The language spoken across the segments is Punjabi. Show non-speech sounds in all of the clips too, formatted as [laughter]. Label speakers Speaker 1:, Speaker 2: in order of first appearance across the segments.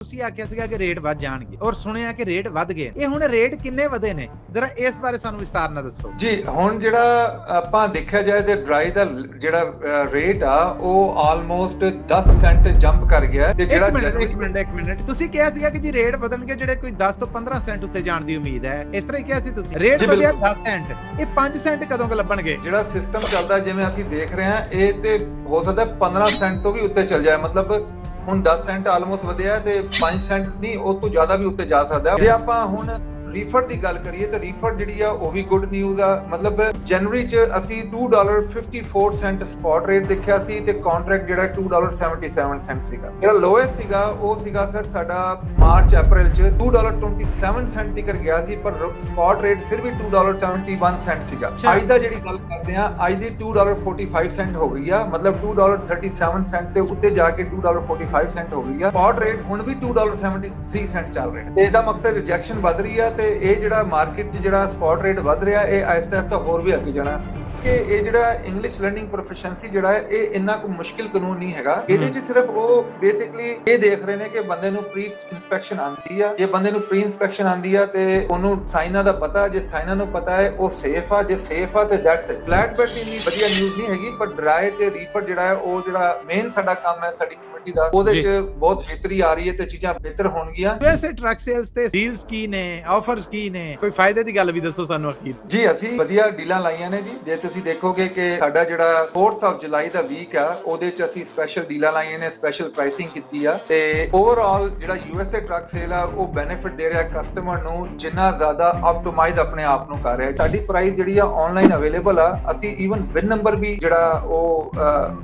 Speaker 1: ਤੁਸੀਂ ਆਖਿਆ ਸੀਗਾ ਕਿ ਰੇਟ ਵੱਧ ਜਾਣਗੇ ਔਰ ਸੁਣਿਆ ਕਿ ਰੇਟ ਵੱਧ ਗਏ। ਇਹ ਹੁਣ ਰੇਟ ਕਿੰਨੇ ਵਧੇ ਨੇ? ਜ਼ਰਾ ਇਸ ਬਾਰੇ ਸਾਨੂੰ ਵਿਸਤਾਰ ਨਾਲ ਦੱਸੋ।
Speaker 2: ਜੀ ਹੁਣ ਜਿਹੜਾ ਆਪਾਂ ਦੇਖਿਆ ਜਾਏ ਤੇ ਡਰਾਈ ਦਾ ਜਿਹੜਾ ਰੇਟ ਆ ਉਹ ਆਲਮੋਸਟ 10 ਸੈਂਟ ਜੰਪ ਕਰ ਗਿਆ ਤੇ ਜਿਹੜਾ
Speaker 1: ਇੱਕ ਮਿੰਟ ਇੱਕ ਮਿੰਟ। ਤੁਸੀਂ ਕਿਹਾ ਸੀਗਾ ਕਿ ਜੀ ਰੇਟ ਵਧਣਗੇ ਜਿਹੜੇ ਕੋਈ 10 ਤੋਂ 15 ਸੈਂਟ ਉੱਤੇ ਜਾਣ ਦੀ ਉਮੀਦ ਹੈ। ਇਸ ਤਰ੍ਹਾਂ ਹੀ ਕਿਹਾ ਸੀ ਤੁਸੀਂ। ਰੇਟ ਵਧਿਆ
Speaker 2: ਬਿਲਕੁਲ।
Speaker 1: 10 ਸੈਂਟ ਇਹ 5 ਸੈਂਟ ਕਦੋਂ ਕ ਲੱਭਣਗੇ?
Speaker 2: ਜਿਹੜਾ ਸਿਸਟਮ ਚੱਲਦਾ ਜਿਵੇਂ ਅਸੀਂ ਦੇਖ ਰਹੇ ਹਾਂ ਇਹ ਤੇ ਹੋ ਸਕਦਾ 15 ਸੈਂਟ ਤੋਂ ਵੀ ਉੱਤੇ ਚੱਲ ਜਾਏ। ਮਤਲਬ ਹੁਣ 10 ਸੈਂਟ ਆਲਮੋਸਟ ਵਧਿਆ ਤੇ 5 ਸੈਂਟ ਨਹੀਂ ਉਸ ਤੋਂ ਜ਼ਿਆਦਾ ਵੀ ਉੱਤੇ ਜਾ ਸਕਦਾ। ਜੇ ਆਪਾਂ ਹੁਣ ਰੀਫਰ ਦੀ ਗੱਲ ਕਰੀਏ ਤਾਂ ਰੀਫਰ ਜਿਹੜੀ ਆ ਉਹ ਵੀ ਗੁੱਡ ਨਿਊਜ਼ ਆ। ਮਤਲਬ ਜਨਵਰੀ ਚ ਅਸੀਂ 2.54 ਸੈਂਟ ਸਪੌਟ ਰੇਟ ਦੇਖਿਆ ਸੀ ਤੇ ਕੰਟਰੈਕਟ ਜਿਹੜਾ 2.77 ਸੈਂਟ ਸੀਗਾ। ਜਿਹੜਾ ਲੋਐਸਟ ਸੀਗਾ ਉਹ ਸੀਗਾ ਸਰ ਸਾਡਾ ਮਾਰਚ ਅਪ੍ਰੈਲ ਚ 2.27 ਸੈਂਟ ਤੱਕ ਗਿਆ ਸੀ ਪਰ ਸਪੌਟ ਰੇਟ ਫਿਰ ਵੀ 2.71 ਸੈਂਟ ਸੀਗਾ। ਅੱਜ ਦਾ ਜਿਹੜੀ ਗੱਲ ਕਰਦੇ ਆ ਅੱਜ ਦੀ 2.45 ਸੈਂਟ ਹੋ ਗਈ ਆ। ਮਤਲਬ 2.37 ਸੈਂਟ ਤੇ ਉੱਤੇ ਜਾ ਕੇ 2.45 ਸੈਂਟ ਹੋ ਗਈ ਆ। ਸਪੌਟ ਰੇਟ ਹੁਣ ਵੀ 2.73 ਸੈਂਟ ਚੱਲ ਰਿਹਾ। ਤੇ ਇਹਦਾ ਮਕਸਦ ਰਿਜੈਕਸ਼ਨ ਵੱਧ ਰਹੀ ਆ ਤੇ ਇਹ ਜਿਹੜਾ ਮਾਰਕੀਟ 'ਚ ਜਿਹੜਾ ਸਪੌਟ ਰੇਟ ਵੱਧ ਰਿਹਾ, ਇਹ ਆਹਿਸਤਾ ਆਹਿਸਤਾ ਹੋਰ ਵੀ ਅੱਗੇ ਜਾਣਾ। ਕਿ ਇਹ ਜਿਹੜਾ ਇੰਗਲਿਸ਼ ਲਰਨਿੰਗ ਪ੍ਰੋਫੈਸ਼ਨਸੀ ਜਿਹੜਾ ਹੈ, ਇਹ ਇੰਨਾ ਕੁ ਮੁਸ਼ਕਿਲ ਕਾਨੂੰਨ ਨਹੀਂ ਹੈਗਾ। ਇਹਦੇ 'ਚ ਸਿਰਫ ਉਹ ਬੇਸਿਕਲੀ ਇਹ ਦੇਖ ਰਹੇ ਨੇ ਕਿ ਬੰਦੇ ਨੂੰ ਪ੍ਰੀ ਇਨਸਪੈਕਸ਼ਨ ਆਂਦੀ ਆ ਜੇ ਬੰਦੇ ਨੂੰ ਪ੍ਰੀ ਇਨਸਪੈਕਸ਼ਨ ਆਂਦੀ ਆ ਤੇ ਉਹਨੂੰ ਸਾਈਨਾਂ ਦਾ ਪਤਾ ਜੇ ਸਾਈਨਾਂ ਨੂੰ ਪਤਾ ਹੈ ਉਹ ਸੇਫ ਆ ਜੇ ਸੇਫ ਆ ਤੇ ਦੈਟਸ ਇਟ ਫਲੈਟ ਬੈਟ ਇੰਨੀ ਵਧੀਆ ਨਿਊਜ਼ ਨਹੀਂ ਹੈਗੀ ਪਰ ਡਰਾਈ ਤੇ ਰੀਫਰ ਜਿਹੜਾ ਹੈ ਉਹ ਜਿਹੜਾ ਮੇਨ ਸਾਡਾ ਕੰਮ ਹੈ ਸਾਡੀ ਕਮੇਟੀ ਦਾ ਉਹਦੇ। 'ਚ ਬਹੁਤ ਬਿਹਤਰੀ ਆ ਰਹੀ ਹੈ ਤੇ ਚੀਜ਼ਾਂ ਬਿਹਤਰ ਹੋਣਗੀਆਂ।
Speaker 1: ਵੈਸੇ ਟਰੱਕ ਸੇਲਸ ਤੇ ਡੀਲਸ ਕੀ ਨੇ ਆਫਰਸ ਕੀ ਨੇ? ਕੋਈ ਫਾਇਦੇ ਦੀ ਗੱਲ ਵੀ ਦੱਸੋ ਸਾਨੂੰ ਅਖੀਰ।
Speaker 2: ਜੀ ਅਸੀਂ ਵਧੀਆ ਡੀਲਾਂ ਲਾਈਆਂ ਨੇ ਜੀ। ਜੇ ਤੁਸੀਂ ਦੇਖੋਗੇ ਕਿ ਸਾਡਾ ਜਿਹੜਾ 4th of July the week ਆ ਉਹਦੇ ਚ ਅਸੀਂ ਸਪੈਸ਼ਲ ਡੀਲਾਂ ਲਾਈਆਂ ਨੇ ਸਪੈਸ਼ਲ ਪ੍ਰਾਈਸਿੰਗ ਕੀਤੀ ਆ ਤੇ ਓਵਰਆਲ ਜਿਹੜਾ ਯੂਐਸ ਦੇ ਟਰੱਕ ਸੇਲ ਆ, ਉਹ ਬੈਨੀਫਿਟ ਦੇ ਰਿਹਾ ਕਸਟਮਰ ਨੂੰ, ਜਿੰਨਾ ਜ਼ਿਆਦਾ ਆਪਟੀਮਾਈਜ਼ ਆਪਣੇ ਆਪ ਨੂੰ ਕਰ ਰਿਹਾ। ਸਾਡੀ ਪ੍ਰਾਈਸ ਜਿਹੜੀ ਆ ਆਨਲਾਈਨ ਅਵੇਲੇਬਲ ਆ, ਅਸੀਂ ਈਵਨ ਵਿਨ ਨੰਬਰ ਵੀ ਜਿਹੜਾ ਉਹ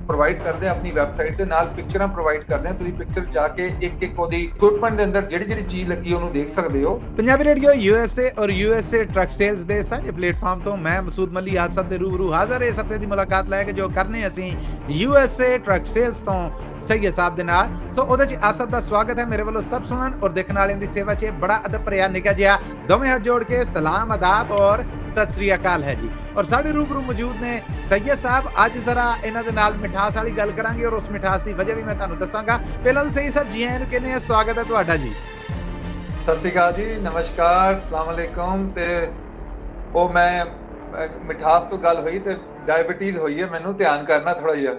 Speaker 2: ਪ੍ਰੋਵਾਈਡ ਕਰਦੇ ਆ ਆਪਣੀ ਵੈਬਸਾਈਟ ਤੇ, ਨਾਲ ਪਿਕਚਰਾਂ ਪ੍ਰੋਵਾਈਡ ਕਰਦੇ ਆ। ਤੁਸੀਂ ਪਿਕਚਰ ਜਾ ਕੇ ਇੱਕ ਇੱਕ ਉਹਦੀ ਇਕਵਿਪਮੈਂਟ ਦੇ ਅੰਦਰ ਜਿਹੜੀ ਜਿਹੜੀ ਚੀਜ਼ ਲੱਗੀ, ਉਹਨੂੰ ਦੇਖ ਸਕਦੇ ਹੋ।
Speaker 1: ਪੰਜਾਬੀ ਰੇਡੀਓ ਯੂਐਸਏ ਔਰ ਯੂਐਸਏ ਟਰੱਕ ਸੇਲਸ ਦੇ ਸਾਰੇ ਪਲੇਟਫਾਰਮ ਤੋਂ ਮੈਂ ਮਸੂਦ ਮੱਲੀ ਆਪ ਸਭ ਦੇ ਰੂਬਰੂ ਹਾਜ਼ਰ ਹੈ ਇਸ ਹਫ਼ਤੇ ਦੀ ਮੁਲਾਕਾਤ ਲੈ ਕੇ ਜੋ ਕਰਨੇ ਅਸੀਂ ਯੂਐਸਏ ਟਰੱਕ ਸੇਲਸ ਤੋਂ ਸਈਦ ਸਾਹਿਬ ਦੇ ਨਾਲ। ਸੋ ਉਹਦੇ ਚ ਆਪ ਸਭ ਦਾ ਸਵਾਗਤ ਹੈ। ਮੇਰੇ ਵੱਲੋਂ ਸਭ ਸੁਣਨ ਔਰ ਦੇਖਣ ਵਾਲਿਆਂ ਦੀ ਸੇਵਾ 'ਚ ਬੜਾ ਅਦਬ ਭਰਿਆ ਨਿਕਾ ਜਿਹਾ ਦੋਵੇਂ ਹੱਥ ਜੋੜ ਕੇ ਸਲਾਮ ਅਦਾਬ ਔਰ ਸਤਿ ਸ੍ਰੀ ਅਕਾਲ ਹੈ ਜੀ। ਔਰ ਸਾਡੇ ਰੂਬਰੂ ਮੌਜੂਦ ਨੇ ਸਈਦ ਸਾਹਿਬ, ਅੱਜ ਜ਼ਰਾ ਇਹਨਾਂ ਦੇ ਨਾਲ ਮਿਠਾਸ ਵਾਲੀ ਗੱਲ ਕਰਾਂਗੇ ਔਰ ਉਸ ਮਿਠਾਸ ਦੀ ਵਜ੍ਹਾ ਵੀ ਮੈਂ ਤੁਹਾਨੂੰ ਦੱਸਾਂਗਾ। ਪਹਿਲਾਂ ਤਾਂ ਸਈਦ ਸਾਹਿਬ ਜੀ ਆਇਆਂ ਨੂੰ ਕਹਿੰਦੇ ਆ ਸਵਾਗਤ ਹੈ ਤੁਹਾਡਾ ਜੀ।
Speaker 2: ਸਤਿ ਸ਼੍ਰੀ ਅਕਾਲ ਜੀ, ਨਮਸਕਾਰ ਸਲਾਮ ਅਲੈਕੁਮ। ਤੇ ਉਹ ਮੈਂ ਮਿਠਾਸ ਤੋਂ ਗੱਲ ਹੋਈ ਤੇ ਡਾਇਬੀਟੀਜ਼ ਹੋਈ ਹੈ, ਮੈਨੂੰ ਧਿਆਨ ਕਰਨਾ ਥੋੜਾ ਜਿਹਾ।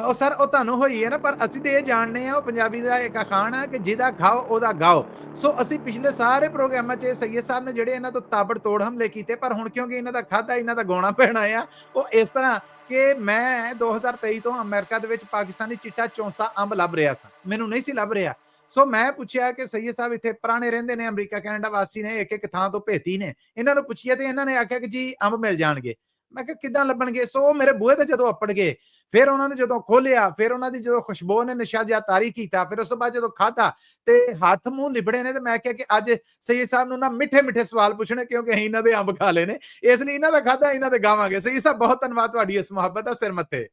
Speaker 1: ਉਹ ਸਰ, ਉਹ ਤੁਹਾਨੂੰ ਹੋਈ ਹੈ ਨਾ, ਪਰ ਅਸੀਂ ਤੇ ਇਹ ਜਾਣਦੇ ਆ ਉਹ ਪੰਜਾਬੀ ਦਾ ਇੱਕ ਅਖਾਣ ਹੈ ਕਿ ਜਿਹਦਾ ਖਾਓ, ਉਹਦਾ ਗਾਓ। ਸੋ ਅਸੀਂ ਪਿਛਲੇ ਸਾਰੇ ਪ੍ਰੋਗਰਾਮਾਂ 'ਚ ਸੈਯਦ ਸਾਹਿਬ ਨੇ ਜਿਹੜੇ ਇਹਨਾਂ ਤੋਂ ਤਾਬੜ ਤੋੜ ਹਮਲੇ ਕੀਤੇ, ਪਰ ਹੁਣ ਕਿਉਂਕਿ ਇਹਨਾਂ ਦਾ ਖਾਦਾ ਇਹਨਾਂ ਦਾ ਗਾਉਣਾ ਪੈਣਾ ਆ, ਉਹ ਇਸ ਤਰ੍ਹਾਂ ਕਿ ਮੈਂ 2023 ਤੋਂ ਅਮਰੀਕਾ ਦੇ ਵਿੱਚ ਪਾਕਿਸਤਾਨੀ ਚਿੱਟਾ ਚੌਂਸਾ ਅੰਬ ਲੱਭ ਰਿਹਾ ਸਾਂ। ਮੈਨੂੰ ਨਹੀਂ ਸੀ ਲੱਭ ਰਿਹਾ। ਸੋ ਮੈਂ ਪੁੱਛਿਆ ਕਿ ਸੈਯਦ ਸਾਹਿਬ ਇੱਥੇ ਪੁਰਾਣੇ ਰਹਿੰਦੇ ਨੇ, ਅਮਰੀਕਾ, ਕੈਨੇਡਾ ਵਾਸੀ ਨੇ ਇੱਕ ਇੱਕ ਥਾਂ ਤੋਂ ਭੇਤੀ ਨੇ। ਇਹਨਾਂ ਨੂੰ ਪੁੱਛਿਆ ਤੇ ਇਹਨਾਂ ਨੇ ਆਖਿਆ ਕਿ ਜੀ ਅੰਬ ਮਿਲ ਜਾਣਗੇ। ਮੈਂ ਕਿਹਾ ਕਿੱਦਾਂ ਲੱਭਣਗੇ? ਸੋ ਮੇਰੇ ਬੂਹੇ ਤੇ ਜਦੋਂ ਅੱਪੜ ਗਏ ਫਿਰ ਉਹਨਾਂ ਨੇ ਜਦੋਂ ਖੋਲਿਆ ਫਿਰ ਉਹਨਾਂ ਦੀ ਜਦੋਂ ਖੁਸ਼ਬੂ ਨੇ ਨਸ਼ਾ ਜਿਹਾ ਤਾਰੀ ਕੀਤਾ ਫਿਰ ਉਸ ਤੋਂ ਬਾਅਦ ਜਦੋਂ ਖਾਧਾ ਤੇ ਹੱਥ ਮੂੰਹ ਲਿਬੜੇ ਨੇ ਤੇ ਮੈਂ ਕਿਹਾ ਕਿ ਅੱਜ ਸਈਦ ਸਾਹਿਬ ਨੂੰ ਨਾ ਮਿੱਠੇ ਮਿੱਠੇ ਸਵਾਲ ਪੁੱਛਣੇ ਕਿਉਂਕਿ ਅਸੀਂ ਇਹਨਾਂ ਦੇ ਅੰਬ ਖਾ ਲਏ ਨੇ। ਇਸ ਲਈ ਇਹਨਾਂ ਦਾ ਖਾਧਾ ਇਹਨਾਂ ਦੇ ਗਾਵਾਂਗੇ। ਸਈਦ ਸਾਹਿਬ ਬਹੁਤ ਧੰਨਵਾਦ ਤੁਹਾਡੀ ਇਸ ਮੁਹੱਬਤ ਦਾ ਸਿਰ ਮੱਥੇ।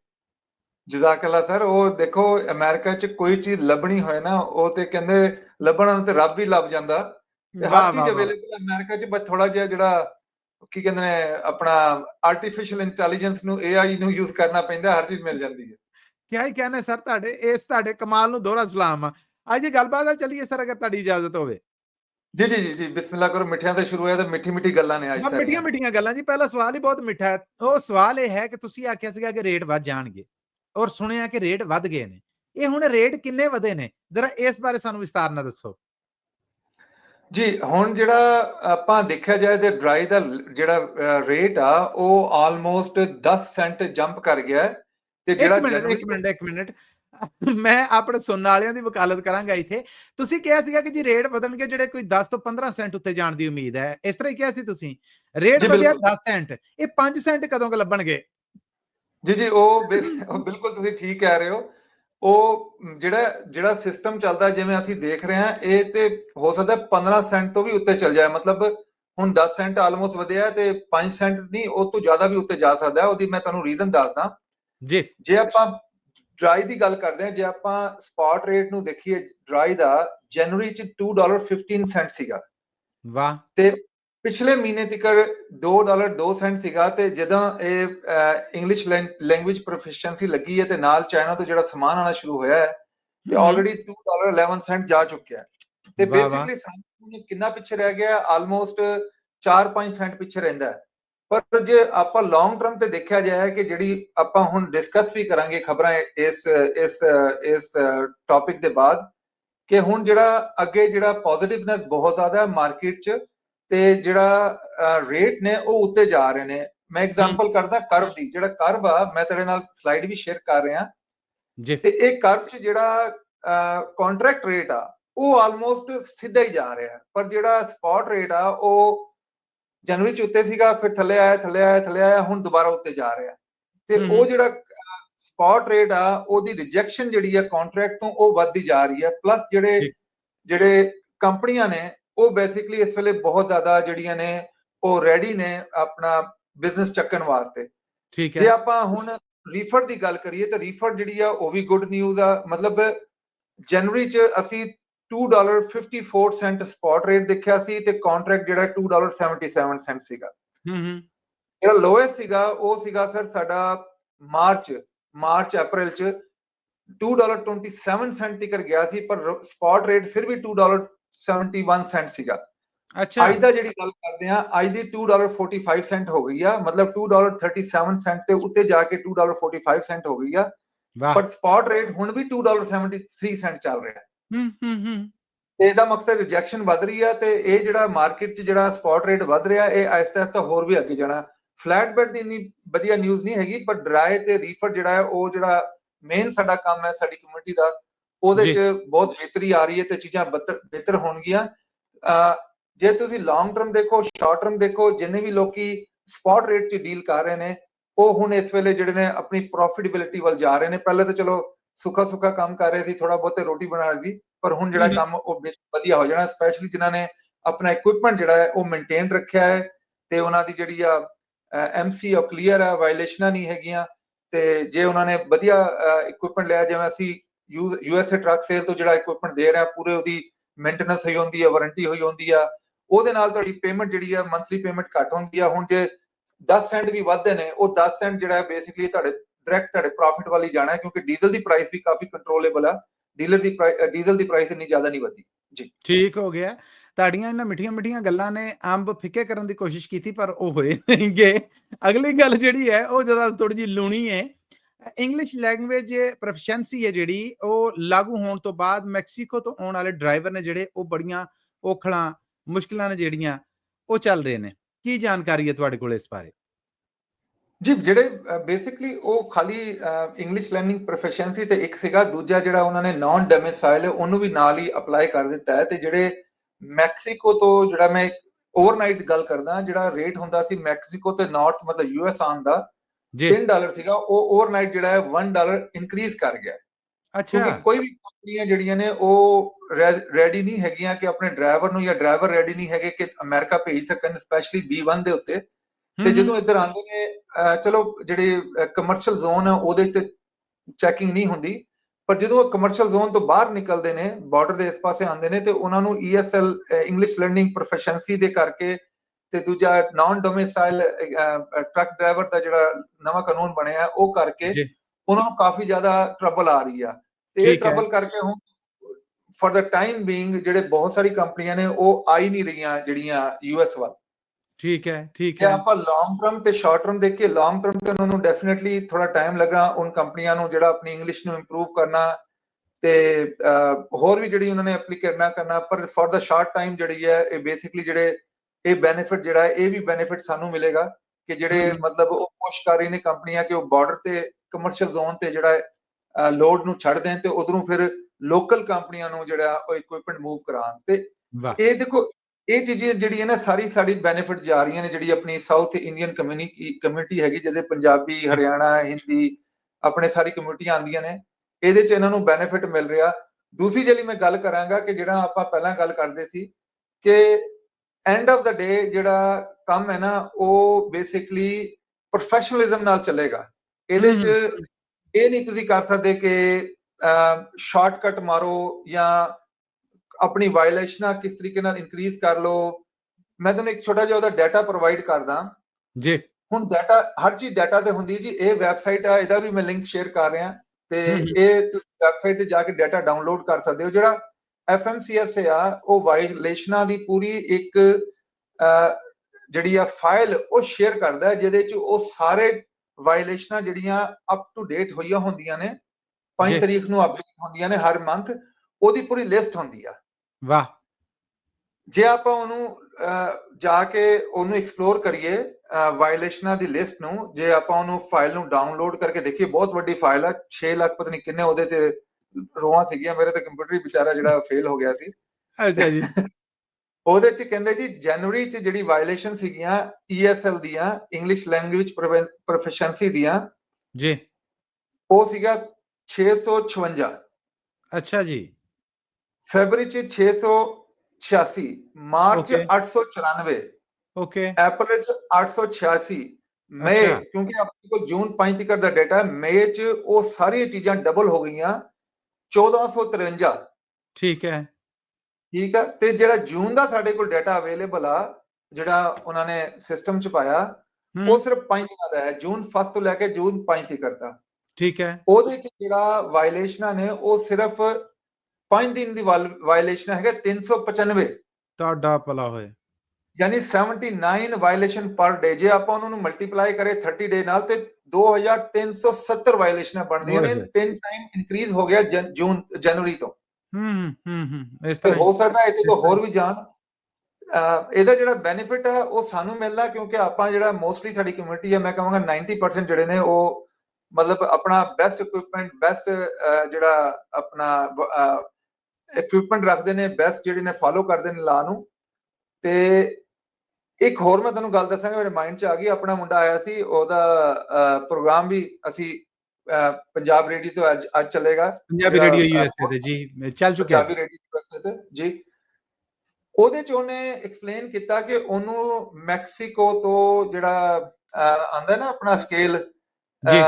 Speaker 2: ਜਜ਼ਾਕੱਲਾ ਸਰ ਉਹ ਦੇਖੋ ਅਮਰੀਕਾ 'ਚ ਕੋਈ ਚੀਜ਼ ਲੱਭਣੀ ਹੋਏ ਨਾ ਉਹ ਤੇ ਕਹਿੰਦੇ ਲੱਭਣਾ ਤੇ ਰੱਬ ਵੀ ਲੱਭ ਜਾਂਦਾ। ਤੇ ਹਰ ਚੀਜ਼। ਅਵੇਲੇਬਲ ਅਮਰੀਕਾ 'ਚ ਬਸ ਥੋੜਾ ਜਿਹਾ ਜਿਹੜਾ ਕੀ ਕਹਿੰਦੇ ਨੇ ਆਪਣਾ ਆਰਟੀਫੀਸ਼ੀਅਲ ਇੰਟੈਲੀਜੈਂਸ ਨੂੰ AI ਨੂੰ ਯੂਜ਼ ਕਰਨਾ ਪੈਂਦਾ ਹਰ ਚੀਜ਼ ਮਿਲ ਜਾਂਦੀ ਹੈ।
Speaker 1: ਕਿਆ ਹੀ ਕਹਿੰਦੇ ਸਰ ਤੁਹਾਡੇ ਇਸ ਤੁਹਾਡੇ ਕਮਾਲ ਨੂੰ ਦੋਹਰਾ ਸਲਾਮ ਆ। ਅੱਜ ਦੀ ਗੱਲਬਾਤ ਨਾਲ ਚੱਲੀਏ ਸਰ ਅਗਰ ਤੁਹਾਡੀ ਇਜਾਜ਼ਤ ਹੋਵੇ।
Speaker 2: ਜੀ ਜੀ ਜੀ ਜੀ ਬਿਸਮਿਲ੍ਲਾ ਕਰੋ ਮਿੱਠਿਆਂ ਤੇ ਸ਼ੁਰੂ ਹੋਇਆ ਤੇ ਮਿੱਠੀ ਮਿੱਠੀ ਗੱਲਾਂ ਨੇ ਅੱਜ ਤੱਕ
Speaker 1: ਮਿੱਠੀਆਂ ਮਿੱਠੀਆਂ ਗੱਲਾਂ ਜੀ ਪਹਿਲਾ ਸਵਾਲ ਹੀ ਬਹੁਤ ਮਿੱਠਾ ਹੈ। ਉਹ ਸਵਾਲ ਇਹ ਹੈ ਕਿ ਤੁਸੀਂ ਆਖਿਆ ਸੀਗਾ ਕਿ ਰੇਟ ਵੱਧ ਜਾਣਗੇ ਔਰ ਸੁਣਿਆ ਕਿ ਰੇਟ ਵੱਧ ਗਏ ਨੇ। ਇਹ ਹੁਣ ਰੇਟ ਕਿੰਨੇ ਵਧੇ ਨੇ? ਜ਼ਰਾ ਇਸ ਬਾਰੇ ਸਾਨੂੰ ਵਿਸਤਾਰ ਨਾਲ ਦੱਸੋ।
Speaker 2: ਜੀ ਹੁਣ ਜਿਹੜਾ ਆਪਾਂ ਦੇਖਿਆ ਜਾਏ ਤੇ ਡਰਾਈ ਦਾ ਜਿਹੜਾ ਰੇਟ ਆ ਉਹ ਆਲਮੋਸਟ 10 ਸੈਂਟ ਜੰਪ ਕਰ ਗਿਆ ਹੈ ਤੇ ਜਿਹੜਾ
Speaker 1: ਇੱਕ ਮਿੰਟ ਇੱਕ ਮਿੰਟ ਮੈਂ ਆਪਣੇ ਸੁਣਨ ਵਾਲਿਆਂ ਦੀ ਵਕਾਲਤ ਕਰਾਂਗਾ ਇੱਥੇ। ਤੁਸੀਂ ਕਿਹਾ ਸੀਗਾ ਕਿ ਜੀ ਰੇਟ ਵਧਣਗੇ ਜਿਹੜੇ ਕੋਈ 10 ਤੋਂ 15 ਸੈਂਟ ਉੱਤੇ ਜਾਣ ਦੀ ਉਮੀਦ ਹੈ। ਇਸ ਤਰ੍ਹਾਂ ਹੀ ਕਿਹਾ ਸੀ ਤੁਸੀਂ। ਰੇਟ ਵਧਿਆ
Speaker 2: ਬਿਲਕੁਲ।
Speaker 1: 10 ਸੈਂਟ ਇਹ 5 ਸੈਂਟ ਕਦੋਂ ਕ ਲੱਭਣਗੇ?
Speaker 2: ਜੀ ਜੀ ਉਹ ਬਿਲਕੁਲ ਤੁਸੀਂ ਠੀਕ ਕਹਿ ਰਹੇ ਹੋ। ਉਹ ਜਿਹੜਾ ਜਿਹੜਾ ਸਿਸਟਮ ਚੱਲਦਾ ਜਿਵੇਂ ਅਸੀਂ ਦੇਖ ਰਹੇ ਹਾਂ ਇਹ ਤੇ ਹੋ ਸਕਦਾ 15 ਸੈਂਟ ਤੋਂ ਵੀ ਉੱਤੇ ਚੱਲ ਜਾਏ। ਮਤਲਬ ਹੁਣ 10 ਸੈਂਟ ਆਲਮੋਸਟ ਵਧਿਆ ਤੇ 5 ਸੈਂਟ ਨਹੀਂ ਉਹ ਤੋਂ ਜ਼ਿਆਦਾ ਵੀ ਉੱਤੇ ਜਾ ਸਕਦਾ। ਉਹਦੀ ਮੈਂ ਤੁਹਾਨੂੰ ਰੀਜ਼ਨ ਦੱਸਦਾ।
Speaker 1: ਜੀ।
Speaker 2: ਜੇ ਆਪਾਂ ਡਰਾਈ ਦੀ ਗੱਲ ਕਰਦੇ ਹਾਂ ਜੇ ਆਪਾਂ ਸਪੌਟ ਰੇਟ ਨੂੰ ਦੇਖੀਏ ਡਰਾਈ ਦਾ ਜਨਵਰੀ ਚ 2.15 ਸੈਂਟ ਸੀਗਾ।
Speaker 1: ਵਾਹ।
Speaker 2: ਤੇ ਪਿਛਲੇ ਮਹੀਨੇ ਤੱਕ 2.2 ਸੈਂਟ ਸੀਗਾ ਤੇ ਜਦੋਂ ਇਹ ਇੰਗਲਿਸ਼ ਲੈਂਗੁਏਜ ਪ੍ਰੋਫੀਸ਼ੀਐਂਸੀ ਲੱਗੀ ਹੈ ਤੇ ਨਾਲ ਚਾਈਨਾ ਤੋਂ ਜਿਹੜਾ ਸਮਾਨ ਆਣਾ ਸ਼ੁਰੂ ਹੋਇਆ ਹੈ ਤੇ। ਆਲਰੇਡੀ 2.11 ਸੈਂਟ ਜਾ ਚੁੱਕਿਆ ਹੈ ਤੇ। ਬੇਸਿਕਲੀ ਸਾਨੂੰ ਕਿੰਨਾ ਪਿੱਛੇ ਰਹਿ ਗਿਆ ਆਲਮੋਸਟ 4-5 ਸੈਂਟ ਪਿੱਛੇ ਰਹਿੰਦਾ ਹੈ ਪਰ ਜੇ ਆਪਾਂ ਲੌਂਗ ਟਰਮ ਤੇ ਦੇਖਿਆ ਜਾਏ ਕਿ ਜਿਹੜੀ ਆਪਾਂ ਹੁਣ ਡਿਸਕਸ ਵੀ ਕਰਾਂਗੇ ਖਬਰਾਂ ਇਸ ਇਸ ਇਸ ਟੌਪਿਕ ਦੇ ਬਾਅਦ ਕਿ ਹੁਣ ਜਿਹੜਾ ਅੱਗੇ ਜਿਹੜਾ ਪੋਜ਼ਿਟਿਵਨੈਸ ਬਹੁਤ ਜ਼ਿਆਦਾ ਹੈ ਮਾਰਕੀਟ 'ਚ ਤੇ ਜਿਹੜਾ ਰੇਟ ਨੇ ਉਹ ਉੱਤੇ ਜਾ ਰਹੇ ਨੇ। ਮੈਂ ਐਗਜ਼ਾਮਪਲ ਕਰਦਾ ਕਰਵ ਦੀ। ਜਿਹੜਾ ਕਰਵ ਆ ਮੈਂ ਤੁਹਾਡੇ ਨਾਲ ਸਲਾਈਡ ਵੀ ਸ਼ੇਅਰ ਕਰ ਰਿਹਾ।
Speaker 1: ਜੀ।
Speaker 2: ਤੇ ਇਹ ਕਰਵ 'ਚ ਜਿਹੜਾ ਕੰਟਰੈਕਟ ਰੇਟ ਆ ਉਹ ਆਲਮੋਸਟ ਸਿੱਧਾ ਹੀ ਜਾ ਰਿਹਾ। ਪਰ ਜਿਹੜਾ ਸਪੌਟ ਰੇਟ ਆ ਉਹ ਜਨਵਰੀ 'ਚ ਉੱਤੇ ਸੀਗਾ ਫਿਰ ਥੱਲੇ ਆਇਆ ਥੱਲੇ ਆਇਆ ਥੱਲੇ ਆਇਆ ਹੁਣ ਦੁਬਾਰਾ ਉੱਤੇ ਜਾ ਰਿਹਾ। ਤੇ ਉਹ। ਜਿਹੜਾ ਸਪੌਟ ਰੇਟ ਆ ਉਹਦੀ ਰਿਜੈਕਸ਼ਨ ਜਿਹੜੀ ਆ ਕੰਟਰੈਕਟ ਤੋਂ ਉਹ ਵੱਧਦੀ ਜਾ ਰਹੀ ਹੈ ਪਲੱਸ ਜਿਹੜੇ। ਜਿਹੜੇ ਕੰਪਨੀਆਂ ਨੇ ਉਹ ਬੇਸਿਕਲੀ ਇਸ ਵੇਲੇ ਬਹੁਤ ਜ਼ਿਆਦਾ ਜਿਹੜੀਆਂ ਨੇ ਉਹ ਰੈਡੀ ਨੇ ਆਪਣਾ ਬਿਜ਼ਨਸ ਚੱਕਣ ਵਾਸਤੇ।
Speaker 1: ਠੀਕ
Speaker 2: ਜੇ
Speaker 1: ਹੈ
Speaker 2: ਆਪਾਂ ਹੁਣ ਰੀਫਰ ਦੀ ਗੱਲ ਕਰੀਏ ਤਾਂ ਰੀਫਰ ਜਿਹੜੀ ਆ ਉਹ ਵੀ ਗੁੱਡ ਨਿਊਜ਼ ਆ। ਮਤਲਬ ਜਨਵਰੀ ਚ ਅਸੀਂ 2.54 ਸੈਂਟ ਸਪੌਟ ਰੇਟ ਦੇਖਿਆ ਸੀ ਤੇ ਕੰਟਰੈਕਟ ਜਿਹੜਾ 2.77 ਸੈਂਟ ਸੀਗਾ।
Speaker 1: ਹੂੰ ਹੂੰ।
Speaker 2: ਜਿਹੜਾ ਲੋਐਸਟ ਸੀਗਾ ਉਹ ਸੀਗਾ ਸਰ ਸਾਡਾ ਮਾਰਚ ਮਾਰਚ ਅਪ੍ਰੈਲ ਚ। 2.27 ਸੈਂਟ ਤੱਕ ਗਿਆ ਸੀ ਪਰ ਸਪੌਟ ਰੇਟ ਫਿਰ ਵੀ 2.71 ਸੈਂਟ ਸੀਗਾ।
Speaker 1: ਅੱਛਾ।
Speaker 2: ਅੱਜ ਦਾ ਜਿਹੜੀ ਗੱਲ ਕਰਦੇ ਆ ਅੱਜ ਦੀ 2.45 ਸੈਂਟ ਹੋ ਗਈ ਆ ਮਤਲਬ 2.37 ਸੈਂਟ ਤੇ ਉੱਤੇ ਜਾ ਕੇ 2.45 ਸੈਂਟ ਹੋ ਗਈ ਆ।
Speaker 1: ਵਾਹ।
Speaker 2: ਪਰ ਸਪੌਟ ਰੇਟ ਹੁਣ ਵੀ 2.73 ਸੈਂਟ ਚੱਲ ਰਿਹਾ। ਹੈ
Speaker 1: ਹੂੰ ਹੂੰ।
Speaker 2: ਤੇ ਇਹਦਾ ਮਕਸਦ ਰਿਜੈਕਸ਼ਨ ਵੱਧ ਰਹੀ ਆ ਤੇ ਇਹ ਜਿਹੜਾ ਮਾਰਕੀਟ 'ਚ ਜਿਹੜਾ ਸਪੌਟ ਰੇਟ ਵੱਧ ਰਿਹਾ ਇਹ ਆਹਿਸਤਾ ਆਹਿਸਤਾ ਹੋਰ ਵੀ ਅੱਗੇ ਜਾਣਾ। ਫਲੈਟ ਬੈਡ ਦੀ ਇੰਨੀ ਵਧੀਆ ਨਿਊਜ਼ ਨਹੀਂ ਹੈਗੀ ਪਰ ਡਰਾਈ ਤੇ ਰੀਫਰ ਜਿਹੜਾ ਹੈ ਉਹ ਜਿਹੜਾ ਮੇਨ ਸਾਡਾ ਕੰਮ ਹੈ ਸਾਡੀ ਕਮਿਊਨਿਟੀ ਦਾ ਉਹਦੇ। 'ਚ ਬਹੁਤ ਬਿਹਤਰੀ ਆ ਰਹੀ ਹੈ ਤੇ ਚੀਜ਼ਾਂ ਬਿਹਤਰ ਹੋਣਗੀਆਂ ਜੇ ਤੁਸੀਂ ਲੌਂਗ ਟਰਮ ਦੇਖੋ ਸ਼ਾਰਟ ਟਰਮ ਦੇਖੋ ਜਿੰਨੇ ਵੀ ਲੋਕੀ ਸਪੌਟ ਰੇਟ 'ਚ ਡੀਲ ਕਰ ਰਹੇ ਨੇ ਉਹ ਹੁਣ ਇਸ ਵੇਲੇ ਜਿਹੜੇ ਨੇ ਆਪਣੀ ਪ੍ਰੋਫਿਟੇਬਿਲਿਟੀ ਵੱਲ ਜਾ ਰਹੇ ਨੇ ਪਹਿਲੇ ਤਾਂ ਚਲੋ ਸੁੱਖਾ ਸੁੱਖਾ ਕੰਮ ਕਰ ਰਹੇ ਸੀ ਥੋੜਾ ਬਹੁਤੇ ਰੋਟੀ ਬਣਾ ਸੀ ਪਰ ਹੁਣ ਜਿਹੜਾ। ਕੰਮ ਉਹ ਵਧੀਆ ਹੋ ਜਾਣਾ ਸਪੈਸ਼ਲੀ ਜਿਨ੍ਹਾਂ ਨੇ ਆਪਣਾ ਇਕਵਿਪਮੈਂਟ ਜਿਹੜਾ ਹੈ ਉਹ ਮੇਨਟੇਨ ਰੱਖਿਆ ਹੈ ਤੇ ਉਹਨਾਂ ਦੀ ਜਿਹੜੀ ਆ ਐਮਸੀ ਉਹ ਕਲੀਅਰ ਹੈ ਵਾਇਲੇਸ਼ਨਾਂ ਨਹੀਂ ਹੈਗੀਆਂ ਤੇ ਜੇ ਉਹਨਾਂ ਨੇ ਵਧੀਆ ਇਕਵਿਪਮੈਂਟ ਲਿਆ ਜਿਵੇਂ ਅਸੀਂ ਯੂਐਸਏ ਟਰੱਕ ਸੇਲ ਤੋਂ ਜਿਹੜਾ ਇਕਵਿਪਮੈਂਟ ਦੇ ਰਹੇ, ਪੂਰੇ ਉਹਦੀ ਮੇਨਟੇਨੈਂਸ ਹੋਈ ਹੁੰਦੀ ਹੈ ਵਾਰੰਟੀ ਹੋਈ ਹੁੰਦੀ ਆ, ਉਹਦੇ ਨਾਲ ਤੁਹਾਡੀ ਪੇਮੈਂਟ ਜਿਹੜੀ ਆ ਮੰਥਲੀ ਪੇਮੈਂਟ ਘੱਟ ਹੁੰਦੀ ਆ। ਹੁਣ ਜੇ 10 ਸੈਂਟ ਵੀ ਵੱਧਦੇ ਨੇ, ਉਹ 10 ਸੈਂਟ ਜਿਹੜਾ ਬੇਸਿਕਲੀ ਤੁਹਾਡੇ ਡਾਇਰੈਕਟ ਤੁਹਾਡੇ ਪ੍ਰੋਫਿਟ ਵੱਲ ਜਾਣਾ ਹੈ, ਕਿਉਂਕਿ ਡੀਜ਼ਲ ਦੀ ਪ੍ਰਾਈਸ ਵੀ ਕਾਫੀ ਕੰਟਰੋਲੇਬਲ ਆ। ਡੀਲਰ ਦੀ ਡੀਜ਼ਲ ਦੀ ਪ੍ਰਾਈਸ ਇੰਨੀ ਜ਼ਿਆਦਾ ਨਹੀਂ ਵਧੀ
Speaker 1: ਠੀਕ ਹੋ ਗਿਆ। ਤੁਹਾਡੀਆਂ ਇਹਨਾਂ ਮਿੱਠੀਆਂ ਮਿੱਠੀਆਂ ਗੱਲਾਂ ਨੇ, ਅੰਬ ਫਿੱਕੇ ਕਰਨ ਦੀ ਕੋਸ਼ਿਸ਼ ਕੀਤੀ, ਪਰ ਉਹ ਹੋਏ ਨਹੀਂਗੇ। ਅਗਲੀ ਗੱਲ ਜਿਹੜੀ ਹੈ, ਉਹ ਜਰਾ ਥੋੜੀ ਜਿਹੀ ਲੂਣੀ ਹੈ। ਇੰਗਲਿਸ਼ ਲੈਂਗੁਏਜ ਪ੍ਰੋਫੀਸ਼ੀਐਂਸੀ ਹੈ ਜਿਹੜੀ, ਉਹ ਲਾਗੂ ਹੋਣ ਤੋਂ ਬਾਅਦ ਮੈਕਸੀਕੋ ਤੋਂ ਆਉਣ ਵਾਲੇ ਡਰਾਈਵਰ ਨੇ ਜਿਹੜੇ, ਉਹ ਬੜੀਆਂ ਔਖਲਾਂ, ਮੁਸ਼ਕਲਾਂ ਨੇ ਜਿਹੜੀਆਂ, ਉਹ ਚੱਲ ਰਹੇ ਨੇ। ਕੀ ਜਾਣਕਾਰੀ ਹੈ ਤੁਹਾਡੇ ਕੋਲ ਇਸ ਬਾਰੇ?
Speaker 2: ਜੀ, ਜਿਹੜੇ ਬੇਸਿਕਲੀ ਉਹ ਖਾਲੀ ਇੰਗਲਿਸ਼ ਲਰਨਿੰਗ ਪ੍ਰੋਫੀਸ਼ੀਐਂਸੀ ਤੇ ਇੱਕ ਸੀਗਾ, ਦੂਜਾ ਜਿਹੜਾ ਉਹਨਾਂ ਨੇ ਨਾਨ ਡੋਮਿਸਾਈਲ ਉਹਨੂੰ ਵੀ ਨਾਲ ਹੀ ਅਪਲਾਈ ਕਰ ਦਿੱਤਾ ਹੈ ਤੇ ਜਿਹੜੇ ਮੈਕਸੀਕੋ ਤੋਂ ਜਿਹੜਾ ਮੈਂ ਓਵਰਨਾਈਟ ਗੱਲ ਕਰਦਾ, ਜਿਹੜਾ ਰੇਟ ਹੁੰਦਾ ਸੀ ਮੈਕਸੀਕੋ ਤੇ ਨਾਰਥ ਮਤਲਬ ਯੂਐਸ ਆਨ ਦਾ
Speaker 1: ਜੀ।
Speaker 2: 3 ਡਾਲਰ ਸੀਗਾ ਉਹ ਓਵਰਨਾਈਟ ਜਿਹੜਾ ਹੈ 1 ਡਾਲਰ ਇਨਕਰੀਜ਼ ਕਰ ਗਿਆ ਹੈ।
Speaker 1: ਅੱਛਾ।
Speaker 2: ਕਿਉਂਕਿ ਕੋਈ ਵੀ ਕੰਪਨੀਆਂ ਜਿਹੜੀਆਂ ਨੇ ਉਹ ਰੈਡੀ ਨਹੀਂ ਹੈਗੀਆਂ ਕਿ ਆਪਣੇ ਡਰਾਈਵਰ ਨੂੰ ਜਾਂ ਡਰਾਈਵਰ ਰੈਡੀ ਨਹੀਂ ਹੈਗੇ ਕਿ ਅਮਰੀਕਾ ਭੇਜ ਸਕਣ ਸਪੈਸ਼ਲੀ B1 ਦੇ ਉੱਤੇ। ਤੇ ਜਦੋਂ ਇੱਧਰ ਆਉਂਦੇ ਨੇ ਚਲੋ ਜਿਹੜੇ ਕਮਰਸ਼ੀਅਲ ਜ਼ੋਨ ਆ ਉਹਦੇ ਤੇ ਚੈਕਿੰਗ ਨਹੀਂ ਹੁੰਦੀ। ਪਰ ਜਦੋਂ ਉਹ ਕਮਰਸ਼ੀਅਲ ਜ਼ੋਨ ਤੋਂ ਬਾਹਰ ਨਿਕਲਦੇ ਨੇ ਬਾਰਡਰ ਦੇ ਇਸ ਪਾਸੇ ਆਉਂਦੇ ਨੇ ਤੇ ਉਹਨਾਂ ਨੂੰ ESL ਇੰਗਲਿਸ਼ ਲਰਨਿੰਗ ਪ੍ਰੋਫੈਸ਼ਨਸੀ ਦੇ ਕਰਕੇ ਤੇ ਦੂਜਾ ਨਾਨ ਡੋਮਿਸਾਈਲ ਟਰੱਕ ਡਰਾਈਵਰ ਦਾ ਜਿਹੜਾ ਨਵਾਂ ਕਾਨੂੰਨ ਬਣਿਆ ਉਹ ਕਰਕੇ। ਉਹਨਾਂ ਨੂੰ ਕਾਫੀ ਜ਼ਿਆਦਾ ਟਰਬਲ ਆ ਰਹੀ ਆ ਤੇ ਇਹ। ਟਰਬਲ ਕਰਕੇ ਹੁਣ ਫॉर ਦਾ ਟਾਈਮ ਬੀਇੰਗ ਜਿਹੜੇ ਬਹੁਤ ਸਾਰੀ ਕੰਪਨੀਆਂ ਨੇ ਉਹ ਆ ਹੀ ਨਹੀਂ ਰਹੀਆਂ ਜਿਹੜੀਆਂ ਯੂਐਸ ਵੱਲ
Speaker 1: ਠੀਕ ਹੈ ਠੀਕ ਹੈ
Speaker 2: ਆਪਾਂ ਲੌਂਗ ਟਰਮ ਤੇ ਸ਼ਾਰਟ ਟਰਮ ਦੇਖੀਏ ਲੌਂਗ ਟਰਮ ਤੇ ਉਹਨਾਂ ਨੂੰ ਡੈਫੀਨਿਟਲੀ ਥੋੜਾ ਟਾਈਮ ਲੱਗਣਾ ਉਨ ਕੰਪਨੀਆਂ ਨੂੰ ਜਿਹੜਾ ਆਪਣੀ ਇੰਗਲਿਸ਼ ਨੂੰ ਇੰਪਰੂਵ ਕਰਨਾ ਤੇ ਹੋਰ ਵੀ ਜਿਹੜੀ ਉਹਨਾਂ ਨੇ ਐਪਲੀ ਕਰਨਾ ਕਰਨਾ ਪਰ ਫॉर ਦਾ ਸ਼ਾਰਟ ਟਾਈਮ ਜਿਹੜੀ ਹੈ ਇਹ ਬੇਸਿਕਲੀ ਜਿਹੜੇ ਇਹ ਬੈਨੀਫਿਟ ਜਿਹੜਾ ਹੈ ਇਹ ਵੀ ਬੈਨੀਫਿਟ ਸਾਨੂੰ ਮਿਲੇਗਾ ਕਿ ਜਿਹੜੇ। ਮਤਲਬ ਉਹ ਕੋਸ਼ਿਸ਼ ਕਰ ਰਹੀ ਨੇ ਕੰਪਨੀਆਂ ਕਿ ਉਹ ਬਾਰਡਰ ਤੇ ਕਮਰਸ਼ੀਅਲ ਜ਼ੋਨ ਤੇ ਜਿਹੜਾ ਲੋਡ ਨੂੰ ਛੱਡ ਦੇਣ ਤੇ ਉਧਰੋਂ ਫਿਰ ਲੋਕਲ ਕੰਪਨੀਆਂ ਨੂੰ ਜਿਹੜਾ ਉਹ ਇਕਵਿਪਮੈਂਟ ਮੂਵ ਕਰਾਉਣ ਤੇ ਇਹ ਦੇਖੋ ਇਹ ਚੀਜ਼ਾਂ ਜਿਹੜੀਆਂ ਨੇ ਸਾਰੀ ਸਾਡੀ ਬੈਨੀਫਿਟ ਜਾ ਰਹੀਆਂ ਨੇ ਜਿਹੜੀ ਆਪਣੀ ਸਾਊਥ ਇੰਡੀਅਨ ਕਮਿਊਨਿਟੀ ਕਮਿਊਨਿਟੀ ਹੈਗੀ ਜਿਹਦੇ ਪੰਜਾਬੀ ਹਰਿਆਣਾ ਹਿੰਦੀ ਆਪਣੇ ਸਾਰੀ ਕਮਿਊਨਿਟੀਆਂ ਆਉਂਦੀਆਂ ਨੇ ਇਹਦੇ ਚ ਇਹਨਾਂ ਨੂੰ ਬੈਨੀਫਿਟ ਮਿਲ ਰਿਹਾ ਦੂਸਰੀ ਜਿਹੜੀ ਮੈਂ ਗੱਲ ਕਰਾਂਗਾ ਕਿ ਜਿਹੜਾ ਆਪਾਂ ਪਹਿਲਾਂ ਗੱਲ ਕਰਦੇ ਸੀ ਕਿ ਐਂਡ ਆਫ ਦਾ ਡੇ ਜਿਹੜਾ ਕੰਮ ਹੈ ਨਾ ਉਹ ਬੇਸਿਕਲੀ ਪ੍ਰੋਫੈਸ਼ਨਲਿਜ਼ਮ ਨਾਲ ਚੱਲੇਗਾ। ਇਹਦੇ ਚ ਇਹ ਨਹੀਂ ਤੁਸੀਂ ਕਰ ਸਕਦੇ ਕਿ ਸ਼ਾਰਟਕਟ ਮਾਰੋ ਜਾਂ ਆਪਣੀ ਵਾਇਲੇਸ਼ਨਾਂ ਕਿਸ ਤਰੀਕੇ ਨਾਲ ਇਨਕਰੀਜ਼ ਕਰ ਲਓ। ਮੈਂ ਤੁਹਾਨੂੰ ਇੱਕ ਛੋਟਾ ਜਿਹਾ ਉਹਦਾ ਡਾਟਾ ਪ੍ਰੋਵਾਈਡ ਕਰਦਾ।
Speaker 1: ਜੀ।
Speaker 2: ਹੁਣ ਡਾਟਾ ਹਰ ਚੀਜ਼ ਡਾਟਾ ਤੇ ਹੁੰਦੀ ਜੀ। ਇਹ ਵੈਬਸਾਈਟ ਆ ਇਹਦਾ ਵੀ ਮੈਂ ਲਿੰਕ ਸ਼ੇਅਰ ਕਰ ਰਿਹਾ। ਤੇ। ਇਹ ਤੁਸੀਂ ਵੈਬਸਾਈਟ ਤੇ ਜਾ ਕੇ ਡਾਟਾ ਡਾਊਨਲੋਡ ਕਰ ਸਕਦੇ ਹੋ। ਜਿਹੜਾ FMCSA ਆ ਉਹ ਵਾਇਲੇਸ਼ਨਾਂ ਦੀ ਪੂਰੀ ਇੱਕ ਜਿਹੜੀ ਆ ਫਾਈਲ ਉਹ ਸ਼ੇਅਰ ਕਰਦਾ ਜਿਹਦੇ ਚ ਉਹ ਸਾਰੇ ਵਾਇਲੇਸ਼ਨਾਂ ਜਿਹੜੀਆਂ ਅਪ ਟੂ ਡੇਟ ਹੋਈਆਂ ਹੁੰਦੀਆਂ ਨੇ 5
Speaker 1: ਜੀ।
Speaker 2: ਤਰੀਕ ਨੂੰ ਅਪਡੇਟ ਹੁੰਦੀਆਂ ਨੇ ਹਰ ਮੰਥ ਉਹਦੀ ਪੂਰੀ ਲਿਸਟ ਹੁੰਦੀ ਆ
Speaker 1: ਵਾਹ
Speaker 2: ਜੇ ਆਪਾਂ ਉਹਨੂੰ ਜਾ ਕੇ ਉਹਨੂੰ ਐਕਸਪਲੋਰ ਕਰੀਏ ਵਾਇਲੇਸ਼ਨਾਂ ਦੀ ਲਿਸਟ ਨੂੰ ਜੇ ਆਪਾਂ ਉਹਨੂੰ ਫਾਈਲ ਨੂੰ ਡਾਊਨਲੋਡ ਕਰਕੇ ਦੇਖੀਏ ਬਹੁਤ ਵੱਡੀ ਫਾਈਲ ਆ 6 ਲੱਖ ਪਤਾ ਨਹੀਂ ਕਿੰਨੇ ਉਹਦੇ ਚ ਰੋਆਂ ਸੀਗੀਆਂ ਮੇਰੇ ਤੇ ਕੰਪਿਊਟਰ ਹੀ ਵਿਚਾਰਾ ਜਿਹੜਾ ਫੇਲ ਹੋ ਗਿਆ ਸੀ।
Speaker 1: ਅੱਛਾ ਜੀ। [laughs]
Speaker 2: ਉਹਦੇ ਚ ਕਹਿੰਦੇ ਜੀ ਜਨਵਰੀ ਚ ਜਿਹੜੀ ਵਾਇਲੇਸ਼ਨ ਸੀਗੀਆਂ ESL ਦੀਆਂ ਇੰਗਲਿਸ਼ ਲੈਂਗੁਏਜ ਪ੍ਰੋਫੀਸ਼ੀਐਂਸੀ ਦੀਆਂ
Speaker 1: ਜੀ।
Speaker 2: ਉਹ ਸੀਗਾ 656
Speaker 1: ਅੱਛਾ ਜੀ।
Speaker 2: ਫੈਬਰੀ ਚ 686 ਮਾਰਚ
Speaker 1: Okay.
Speaker 2: 894
Speaker 1: ਓਕੇ
Speaker 2: ਅਪ੍ਰੈਲ ਚ 886 ਮਈ
Speaker 1: ਅੱਛਾ।
Speaker 2: ਕਿਉਂਕਿ ਆਪਣੇ ਕੋਲ ਜੂਨ 5 ਤੱਕ ਦਾ ਡਾਟਾ ਮਈ ਚ ਉਹ ਸਾਰੀਆਂ ਚੀਜ਼ਾਂ ਡਬਲ ਹੋ ਗਈਆਂ। 1453
Speaker 1: ਠੀਕ ਹੈ।
Speaker 2: ਠੀਕ ਆ ਤੇ ਜਿਹੜਾ ਜੂਨ ਦਾ ਸਾਡੇ ਕੋਲ ਡਾਟਾ ਅਵੇਲੇਬਲ ਆ ਜਿਹੜਾ ਉਹਨਾਂ ਨੇ ਸਿਸਟਮ ਚ ਪਾਇਆ ਉਹ ਸਿਰਫ 5 ਦਿਨਾਂ ਦਾ ਹੈ। ਜੂਨ 1 ਤੋਂ ਲੈ ਕੇ ਜੂਨ 5 ਤੱਕ ਦਾ
Speaker 1: ਠੀਕ ਹੈ।
Speaker 2: ਉਹਦੇ ਚ ਜਿਹੜਾ ਵਾਇਲੇਸ਼ਨਾਂ ਨੇ ਉਹ ਸਿਰਫ 5 ਦਿਨ ਦੀ ਵਾਇਲੇਸ਼ਨ ਹੈਗਾ 395
Speaker 1: ਤੁਹਾਡਾ ਭਲਾ ਹੋਏ।
Speaker 2: ਯਾਨੀ 79 ਵਾਇਲੇਸ਼ਨ ਪਰ ਡੇ ਜੇ ਆਪਾਂ ਉਹਨਾਂ ਨੂੰ ਮਲਟੀਪਲਾਈ ਕਰੇ 30 ਡੇ ਨਾਲ ਤੇ 2370 ਵਾਇਲੇਸ਼ਨਾਂ ਬਣਦੀਆਂ ਨੇ। ਤਿੰਨ ਟਾਈਮ ਇਨਕਰੀਜ਼ ਹੋ ਗਿਆ ਜਨ- ਜੂਨ ਜਨਵਰੀ ਤੋਂ
Speaker 1: ਹੂੰ ਹੂੰ ਇਸ ਤਰ੍ਹਾਂ
Speaker 2: ਹੋ। ਸਕਦਾ ਇਹ ਤੋਂ ਹੋਰ ਵੀ ਜਾਣ ਇਹਦਾ ਜਿਹੜਾ ਬੈਨੀਫਿਟ ਹੈ ਉਹ ਸਾਨੂੰ ਮਿਲਦਾ ਕਿਉਂਕਿ ਆਪਾਂ ਜਿਹੜਾ ਮੋਸਟਲੀ ਸਾਡੀ ਕਮਿਊਨਿਟੀ ਹੈ ਮੈਂ ਕਹਾਂਗਾ 90% ਜਿਹੜੇ ਨੇ ਉਹ ਮਤਲਬ ਆਪਣਾ ਬੈਸਟ ਇਕਵਿਪਮੈਂਟ ਬੈਸਟ ਜਿਹੜਾ ਆਪਣਾ ਇਕਵਿਪਮੈਂਟ ਰੱਖਦੇ ਨੇ ਬੈਸਟ ਜਿਹੜੇ ਨੇ ਫਾਲੋ ਕਰਦੇ ਨੇ ਲਾ ਨੂੰ ਤੇ ਇੱਕ ਹੋਰ ਮੈਂ ਤੁਹਾਨੂੰ ਗੱਲ ਦੱਸਾਂਗਾ ਮੇਰੇ ਮਾਈਂਡ 'ਚ ਆ ਗਈ ਆਪਣਾ ਮੁੰਡਾ ਆਇਆ ਸੀ ਉਹਦਾ ਪ੍ਰੋਗਰਾਮ ਵੀ ਅਸੀਂ ਪੰਜਾਬ ਰੇਡੀਓ ਤੋਂ ਅੱਜ ਅੱਜ ਚੱਲੇਗਾ।
Speaker 1: ਪੰਜਾਬੀ ਰੇਡੀਓ ਯੂਐਸਏ ਤੇ ਜੀ ਚੱਲ ਚੁੱਕਿਆ।
Speaker 2: ਪੰਜਾਬੀ ਰੇਡੀਓ ਤੇ ਜੀ। ਉਹਦੇ ਚ ਉਹਨੇ ਐਕਸਪਲੇਨ ਕੀਤਾ ਕਿ ਉਹਨੂੰ ਮੈਕਸੀਕੋ ਤੋਂ ਜਿਹੜਾ ਆਂਦਾ ਨਾ ਆਪਣਾ ਸਕੇਲ
Speaker 1: ਜੀ।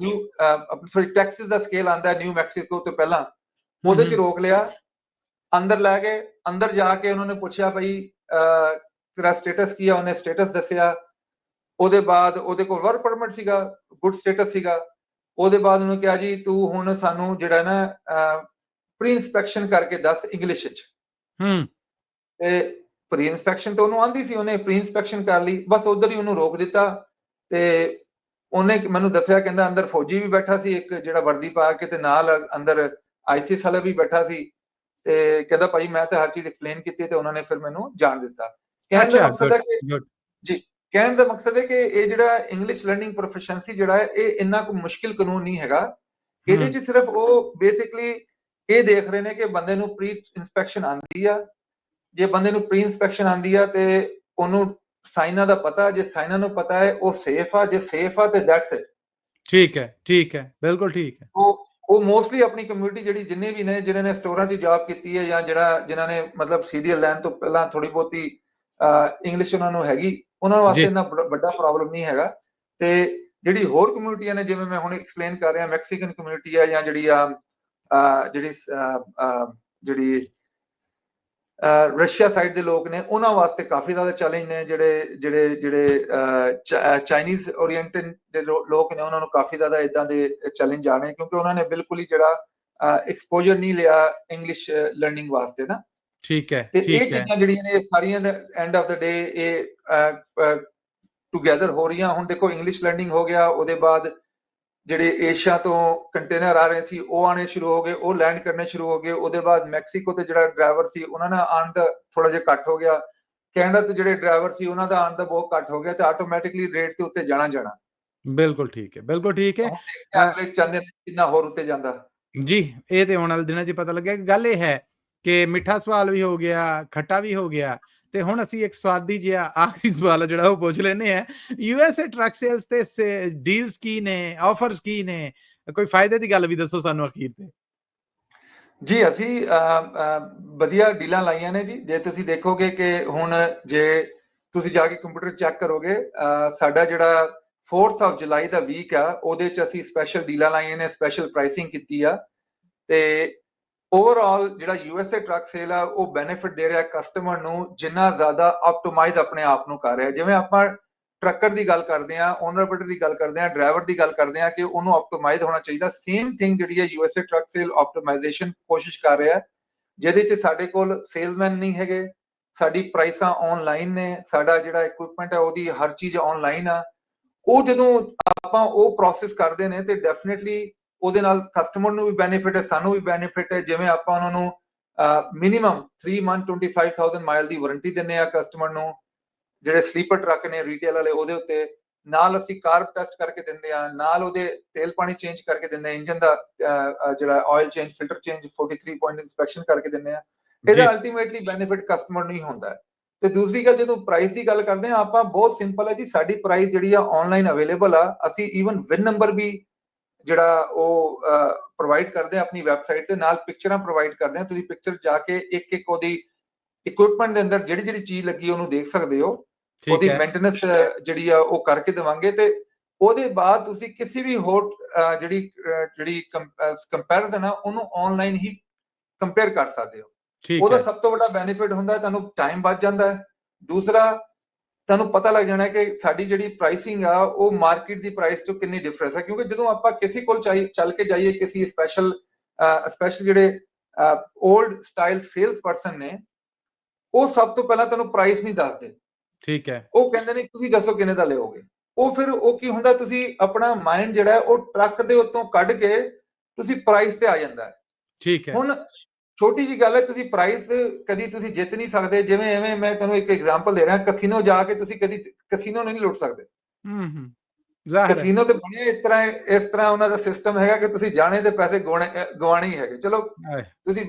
Speaker 2: ਨਿਊ ਸੌਰੀ ਟੈਕਸਸ ਦਾ ਸਕੇਲ ਆਂਦਾ ਨਿਊ ਮੈਕਸੀਕੋ ਤੋਂ ਪਹਿਲਾਂ। ਉਹਦੇ ਚ ਰੋਕ ਲਿਆ। ਅੰਦਰ ਲੈ ਗਏ। ਅੰਦਰ ਜਾ ਕੇ ਉਹਨਾਂ ਨੇ ਪੁੱਛਿਆ ਭਈ ਤੇਰਾ ਸਟੇਟਸ ਕੀ ਆ ਉਹਨੇ ਸਟੇਟਸ ਦੱਸਿਆ। ਉਹਦੇ ਬਾਅਦ ਉਹਦੇ ਕੋਲ ਵਰਕ ਪਰਮਿਟ ਸੀਗਾ ਗੁੱਡ ਸਟੇਟਸ ਸੀਗਾ। ਉਹਦੇ ਬਾਅਦ ਉਹਨੂੰ ਕਿਹਾ ਜੀ ਤੂੰ ਹੁਣ ਸਾਨੂੰ ਜਿਹੜਾ ਨਾ ਪ੍ਰੀ ਇਨਸਪੈਕਸ਼ਨ ਕਰਕੇ ਦੱਸ ਇੰਗਲਿਸ਼ ਵਿੱਚ
Speaker 1: ਹੂੰ।
Speaker 2: ਤੇ ਪ੍ਰੀ ਇਨਸਪੈਕਸ਼ਨ ਤਾਂ ਉਹਨੂੰ ਆਂਦੀ ਸੀ ਉਹਨੇ ਪ੍ਰੀ ਇਨਸਪੈਕਸ਼ਨ ਕਰ ਲਈ। ਬਸ ਉਧਰ ਹੀ ਉਹਨੂੰ ਰੋਕ ਦਿੱਤਾ। ਤੇ ਉਹਨੇ ਮੈਨੂੰ ਦੱਸਿਆ ਕਹਿੰਦਾ ਅੰਦਰ ਫੌਜੀ ਵੀ ਬੈਠਾ ਸੀ ਇੱਕ ਜਿਹੜਾ ਵਰਦੀ ਪਾ ਕੇ ਤੇ ਨਾਲ ਅੰਦਰ ਆਈਸੀਐਸ ਵਾਲਾ ਵੀ ਬੈਠਾ ਸੀ। ਤੇ ਕਹਿੰਦਾ ਭਾਈ ਮੈਂ ਤਾਂ ਹਰ ਚੀਜ਼ ਐਕਸਪਲੇਨ ਕੀਤੀ ਤੇ ਉਹਨਾਂ ਨੇ ਫਿਰ ਮੈਨੂੰ ਜਾਣ ਦਿੱਤਾ। ਕਹਿਣ ਦਾ ਮਕਸਦ ਹੈ ਕਿ
Speaker 1: ਗੁੱਡ
Speaker 2: ਕਹਿਣ ਦਾ ਮਕਸਦ ਹੈ ਕਿ ਇਹ ਜਿਹੜਾ ਇੰਗਲਿਸ਼ ਲਰਨਿੰਗ ਪ੍ਰੋਫੀਸ਼ੀਐਂਸੀ ਜਿਹੜਾ ਹੈ ਇਹ ਇੰਨਾ ਕੁ ਮੁਸ਼ਕਿਲ ਕਾਨੂੰਨ ਨਹੀਂ ਹੈਗਾ। ਇਹਦੇ 'ਚ ਸਿਰਫ ਉਹ ਬੇਸਿਕਲੀ ਇਹ ਦੇਖ ਰਹੇ ਨੇ ਕਿ ਬੰਦੇ ਨੂੰ ਪ੍ਰੀ ਇਨਸਪੈਕਸ਼ਨ ਆਂਦੀ ਆ। ਜੇ ਬੰਦੇ ਨੂੰ ਪ੍ਰੀ ਇਨਸਪੈਕਸ਼ਨ ਆਂਦੀ ਆ ਤੇ ਉਹਨੂੰ ਸਾਈਨਾਂ ਦਾ ਪਤਾ ਜੇ ਸਾਈਨਾਂ ਨੂੰ ਪਤਾ ਹੈ ਉਹ ਸੇਫ ਆ। ਜੇ ਸੇਫ ਆ ਤੇ ਦੈਟਸ ਇਟ
Speaker 1: ਠੀਕ ਹੈ ਠੀਕ ਹੈ ਬਿਲਕੁਲ ਠੀਕ ਹੈ।
Speaker 2: ਉਹ ਉਹ ਮੋਸਟਲੀ ਆਪਣੀ ਕਮਿਊਨਿਟੀ ਜਿਹੜੀ ਜਿੰਨੇ ਵੀ ਨੇ ਜਿਨ੍ਹਾਂ ਨੇ ਸਟੋਰਾਂ 'ਚ ਜੌਬ ਕੀਤੀ ਹੈ ਜਾਂ ਜਿਹੜਾ ਜਿਨ੍ਹਾਂ ਨੇ ਮਤਲਬ ਸੀਰੀਅਲ ਲੈਣ ਤੋਂ ਪਹਿਲਾਂ ਥੋੜੀ ਬਹੁਤੀ ਇੰਗਲਿਸ਼ ਉਹਨਾਂ ਨੂੰ ਹੈਗੀ ਉਹਨਾਂ ਵਾਸਤੇ। ਇੰਨਾ ਵੱਡਾ ਪ੍ਰੋਬਲਮ ਨਹੀਂ ਹੈਗਾ ਤੇ ਜਿਹੜੀ ਹੋਰ ਕਮਿਊਨਿਟੀਆਂ ਨੇ ਜਿਵੇਂ ਮੈਂ ਹੁਣ ਐਕਸਪਲੇਨ ਕਰ ਰਿਹਾ ਮੈਕਸੀਕਨ ਕਮਿਊਨਿਟੀ ਹੈ ਜਾਂ ਜਿਹੜੀ ਆ ਜਿਹੜੀ ਜਿਹੜੀ ਰਸ਼ੀਆ ਸਾਈਡ ਦੇ ਲੋਕ ਨੇ ਉਹਨਾਂ ਵਾਸਤੇ ਕਾਫੀ ਜ਼ਿਆਦਾ ਚੈਲੰਜ ਨੇ ਜਿਹੜੇ ਜਿਹੜੇ ਜਿਹੜੇ ਚਾਈਨੀਜ਼ ਓਰੀਐਂਟਡ ਦੇ ਲੋਕ ਨੇ ਉਹਨਾਂ ਨੂੰ ਕਾਫੀ ਜ਼ਿਆਦਾ ਇਦਾਂ ਦੇ ਚੈਲੰਜ ਆਣੇ ਕਿਉਂਕਿ ਉਹਨਾਂ ਨੇ ਬਿਲਕੁਲ ਹੀ ਜਿਹੜਾ ਐਕਸਪੋਜ਼ਰ ਨਹੀਂ ਲਿਆ ਇੰਗਲਿਸ਼ ਲਰਨਿੰਗ ਵਾਸਤੇ ਨਾ
Speaker 1: ਠੀਕ ਹੈ
Speaker 2: ਤੇ ਇਹ
Speaker 1: ਠੀਕ ਹੈ।
Speaker 2: ਚੀਜ਼ਾਂ ਜਿਹੜੀਆਂ ਨੇ ਇਹ ਸਾਰੀਆਂ ਦੇ ਐਂਡ ਆਫ ਦਾ ਡੇ ਇਹ ਟੁਗੇਦਰ ਹੋ ਰਹੀਆਂ। ਹੁਣ ਦੇਖੋ ਇੰਗਲਿਸ਼ ਲਰਨਿੰਗ ਹੋ ਗਿਆ ਉਹਦੇ ਬਾਅਦ ਜਿਹੜੇ ਏਸ਼ੀਆ ਤੋਂ ਕੰਟੇਨਰ ਆ ਰਹੇ ਸੀ ਉਹ ਆਣੇ ਸ਼ੁਰੂ ਹੋ ਗਏ ਉਹ ਲੈਂਡ ਕਰਨੇ ਸ਼ੁਰੂ ਹੋ ਗਏ। ਉਹਦੇ ਬਾਅਦ ਮੈਕਸੀਕੋ ਤੇ ਜਿਹੜਾ ਡਰਾਈਵਰ ਸੀ ਉਹਨਾਂ ਦਾ ਆਉਣ ਦਾ ਥੋੜਾ ਜਿਹਾ ਘੱਟ ਹੋ ਗਿਆ। ਕੈਨੇਡਾ ਤੇ ਜਿਹੜੇ ਡਰਾਈਵਰ ਸੀ ਉਹਨਾਂ ਦਾ ਆਉਣ ਦਾ ਬਹੁਤ ਘੱਟ ਹੋ ਗਿਆ ਤੇ ਆਟੋਮੈਟਿਕਲੀ ਰੇਟ ਤੇ ਉੱਤੇ ਜਾਣਾ ਜਾਣਾ।
Speaker 1: ਬਿਲਕੁਲ ਠੀਕ ਹੈ ਬਿਲਕੁਲ ਠੀਕ ਹੈ।
Speaker 2: ਅਗਲੇ ਚਾਹੁੰਦੇ ਨੇ ਕਿੰਨਾ ਹੋਰ ਉੱਤੇ ਜਾਂਦਾ।
Speaker 1: ਜੀ ਇਹ ਤੇ ਆਉਣ ਵਾਲੇ ਦਿਨਾਂ 'ਚ ਪਤਾ ਲੱਗਿਆ। ਕਿ ਗੱਲ ਇਹ ਹੈ ਕਿ ਮਿੱਠਾ ਸਵਾਲ ਵੀ ਹੋ ਗਿਆ, ਖੱਟਾ ਵੀ ਹੋ ਗਿਆ, ਤੇ ਹੁਣ ਅਸੀਂ ਇੱਕ ਸਵਾਦੀ ਜਿਹਾ ਆਖਰੀ ਸਵਾਲ ਜਿਹੜਾ ਉਹ ਪੁੱਛ ਲੈਨੇ ਆ ਯੂਐਸਏ ਟਰੱਕ ਸੇਲਸ ਤੇ ਡੀਲਸ ਕੀ ਨੇ ਆਫਰਸ ਕੀ ਨੇ? ਕੋਈ ਫਾਇਦੇ ਦੀ ਗੱਲ ਵੀ ਦੱਸੋ ਸਾਨੂੰ ਅਖੀਰ ਤੇ।
Speaker 2: ਜੀ, ਅਸੀਂ ਵਧੀਆ ਡੀਲਾਂ ਲਾਈਆਂ ਨੇ ਜੀ। ਜੇ ਤੁਸੀਂ ਦੇਖੋਗੇ ਕਿ ਹੁਣ ਜੇ ਤੁਸੀਂ ਜਾ ਕੇ ਕੰਪਿਊਟਰ ਚੈੱਕ ਕਰੋਗੇ ਸਾਡਾ ਜਿਹੜਾ 4th of July the week ਆ, ਉਹਦੇ ਚ ਅਸੀਂ ਸਪੈਸ਼ਲ ਡੀਲਾਂ ਲਾਈਆਂ ਨੇ ਸਪੈਸ਼ਲ ਪ੍ਰਾਈਸਿੰਗ ਕੀਤੀ ਆ। ਤੇ ਓਵਰਆਲ ਜਿਹੜਾ ਯੂਐਸਏ ਟਰੱਕ ਸੇਲ ਆ, ਉਹ ਬੈਨੀਫਿਟ ਦੇ ਰਿਹਾ ਕਸਟਮਰ ਨੂੰ, ਜਿੰਨਾ ਜ਼ਿਆਦਾ ਆਪਟੀਮਾਈਜ਼ ਆਪਣੇ ਆਪ ਨੂੰ ਕਰ ਰਿਹਾ। ਜਿਵੇਂ ਆਪਾਂ ਟਰੱਕਰ ਦੀ ਗੱਲ ਕਰਦੇ ਆ ਓਨਰ ਦੀ ਗੱਲ ਕਰਦੇ ਆ ਡਰਾਈਵਰ ਦੀ ਗੱਲ ਕਰਦੇ ਆ ਕਿ ਉਹਨੂੰ ਆਪਟੀਮਾਈਜ਼ ਹੋਣਾ ਚਾਹੀਦਾ। ਸੇਮ ਥਿੰਗ ਜਿਹੜੀ ਹੈ ਯੂਐਸਏ ਟਰੱਕ ਸੇਲ ਆਪਟੀਮਾਈਜ਼ੇਸ਼ਨ ਕੋਸ਼ਿਸ਼ ਕਰ ਰਿਹਾ। ਜਿਹਦੇ 'ਚ ਸਾਡੇ ਕੋਲ ਸੇਲਮੈਨ ਨਹੀਂ ਹੈਗੇ, ਸਾਡੀ ਪ੍ਰਾਈਸਾਂ ਆਨਲਾਈਨ ਨੇ, ਸਾਡਾ ਜਿਹੜਾ ਇਕਵਿਪਮੈਂਟ ਹੈ ਉਹਦੀ ਹਰ ਚੀਜ਼ ਆਨਲਾਈਨ ਆ। ਉਹ ਜਦੋਂ ਆਪਾਂ ਉਹ ਪ੍ਰੋਸੈਸ ਕਰਦੇ ਨੇ, ਤੇ ਡੈਫੀਨਿਟਲੀ ਉਹਦੇ ਨਾਲ ਕਸਟਮਰ ਨੂੰ ਵੀ ਬੈਨੀਫਿਟ ਹੈ ਸਾਨੂੰ ਵੀ ਬੈਨੀਫਿਟ ਹੈ। ਜਿਵੇਂ ਆਪਾਂ ਉਹਨਾਂ ਨੂੰ ਮਿਨੀਮਮ 3 ਮੰਥ 25000 ਮਾਈਲ ਦੀ ਵਾਰੰਟੀ ਦਿੰਨੇ ਆ ਕਸਟਮਰ ਨੂੰ। ਜਿਹੜੇ ਸਲੀਪਰ ਟਰੱਕ ਨੇ ਰੀਟੇਲ ਵਾਲੇ ਉਹਦੇ ਉੱਤੇ ਨਾਲ ਅਸੀਂ ਕਾਰਬ ਟੈਸਟ ਕਰਕੇ ਦਿੰਦੇ ਆ ਨਾਲ ਉਹਦੇ ਤੇਲ ਪਾਣੀ ਚੇਂਜ ਕਰਕੇ ਦਿੰਦੇ ਆ ਇੰਜਨ ਦਾ ਜਿਹੜਾ oil change filter change 43 point inspection ਕਰਕੇ ਦਿੰਦੇ ਆ ਇਹਦਾ। ਅਲਟੀਮੇਟਲੀ ਬੈਨੀਫਿਟ ਕਸਟਮਰ ਨੂੰ ਹੀ ਹੁੰਦਾ ਹੈ। ਤੇ ਦੂਸਰੀ ਗੱਲ ਜਦੋਂ ਪ੍ਰਾਈਸ ਦੀ ਗੱਲ ਕਰਦੇ ਆ ਆਪਾਂ ਬਹੁਤ ਸਿੰਪਲ ਹੈ ਜੀ। ਸਾਡੀ ਪ੍ਰਾਈਸ ਜਿਹੜੀ ਆ ਆਨਲਾਈਨ ਅਵੇਲੇਬਲ ਆ ਅਸੀਂ ਈਵਨ ਵਿਨ ਨੰਬਰ ਵੀ ਜਿਹੜਾ ਉਹ ਪ੍ਰੋਵਾਈਡ ਕਰਦੇ ਆ ਆਪਣੀ ਵੈਬਸਾਈਟ ਤੇ ਨਾਲ ਪਿਕਚਰਾਂ ਪ੍ਰੋਵਾਈਡ ਕਰਦੇ ਆ। ਤੁਸੀਂ ਪਿਕਚਰ ਜਾ ਕੇ ਇੱਕ ਇੱਕ ਉਹਦੀ ਇਕਵਿਪਮੈਂਟ ਦੇ ਅੰਦਰ ਜਿਹੜੀ ਜਿਹੜੀ ਚੀਜ਼ ਲੱਗੀ ਉਹਨੂੰ ਦੇਖ ਸਕਦੇ ਹੋ। ਉਹਦੀ ਮੇਨਟੇਨੈਂਸ ਜਿਹੜੀ ਆ ਉਹ ਕਰਕੇ ਦੇਵਾਂਗੇ ਤੇ ਉਹਦੇ ਬਾਅਦ ਤੁਸੀਂ ਕਿਸੇ ਵੀ ਹੋਰ ਜਿਹੜੀ ਜਿਹੜੀ ਕੰਪੈਰੀਜ਼ਨ ਆ ਉਹਨੂੰ ਆਨਲਾਈਨ ਹੀ ਕੰਪੇਅਰ ਕਰ ਸਕਦੇ ਹੋ। ਉਹਦਾ ਸਭ ਤੋਂ ਵੱਡਾ ਬੈਨੀਫਿਟ ਹੁੰਦਾ ਤੁਹਾਨੂੰ ਟਾਈਮ ਬਚ ਜਾਂਦਾ ਹੈ। ਦੂਸਰਾ ਤੁਹਾਨੂੰ ਪਤਾ ਲੱਗ ਜਾਣਾ ਕਿ ਸਾਡੀ ਜਿਹੜੀ ਪ੍ਰਾਈਸਿੰਗ ਆ ਉਹ ਮਾਰਕੀਟ ਦੀ ਪ੍ਰਾਈਸ ਤੋਂ ਕਿੰਨੀ ਡਿਫਰੈਂਸ ਹੈ ਕਿਉਂਕਿ ਜਦੋਂ ਆਪਾਂ ਕਿਸੇ ਕੋਲ ਚਾਹੀ ਚੱਲ ਕੇ ਜਾਈਏ ਕਿਸੇ ਸਪੈਸ਼ਲ ਸਪੈਸ਼ਲ ਜਿਹੜੇ 올ਡ ਸਟਾਈਲ ਸੇਲਸ ਪਰਸਨ ਨੇ ਉਹ ਸਭ ਤੋਂ ਪਹਿਲਾਂ ਤੁਹਾਨੂੰ ਪ੍ਰਾਈਸ ਨਹੀਂ ਦੱਸਦੇ।
Speaker 1: ਠੀਕ ਹੈ।
Speaker 2: ਉਹ ਕਹਿੰਦੇ ਨੇ ਤੁਸੀਂ ਦੱਸੋ ਕਿੰਨੇ ਦਾ ਲਿਓਗੇ? ਉਹ ਫਿਰ ਉਹ ਕੀ ਹੁੰਦਾ ਤੁਸੀਂ ਆਪਣਾ ਮਾਈਂਡ ਜਿਹੜਾ ਉਹ ਟਰੱਕ ਦੇ ਉੱਤੋਂ ਕੱਢ ਕੇ ਤੁਸੀਂ ਪ੍ਰਾਈਸ ਤੇ ਆ ਜਾਂਦਾ ਹੈ।
Speaker 1: ਠੀਕ ਹੈ।
Speaker 2: ਹੁਣ ਛੋਟੀ ਜੀ ਗੱਲ ਹੈ ਤੁਸੀਂ ਪ੍ਰਾਈਸ ਕਦੀ ਤੁਸੀਂ ਜਿੱਤ ਨਹੀਂ ਸਕਦੇ ਜਿਵੇਂ ਐਵੇਂ ਮੈਂ ਤੁਹਾਨੂੰ ਇੱਕ ਐਗਜ਼ਾਮਪਲ ਦੇ ਰਿਹਾ ਕਸੀਨੋ ਜਾ ਕੇ ਤੁਸੀਂ ਕਦੀ ਕਸੀਨੋ ਨਹੀਂ ਲੁੱਟ ਸਕਦੇ।
Speaker 1: ਹੂੰ ਹੂੰ ਜ਼ਾਹਿਰ
Speaker 2: ਕਸੀਨੋ ਤੇ ਬਣਿਆ ਇਸ ਤਰ੍ਹਾਂ ਇਸ ਤਰ੍ਹਾਂ ਉਹਨਾਂ ਦਾ ਸਿਸਟਮ ਹੈਗਾ ਕਿ ਤੁਸੀਂ ਜਾਣੇ ਦੇ ਪੈਸੇ ਗਵਾਣੇ ਹੀ ਹੈਗੇ। ਚਲੋ ਤੁਸੀਂ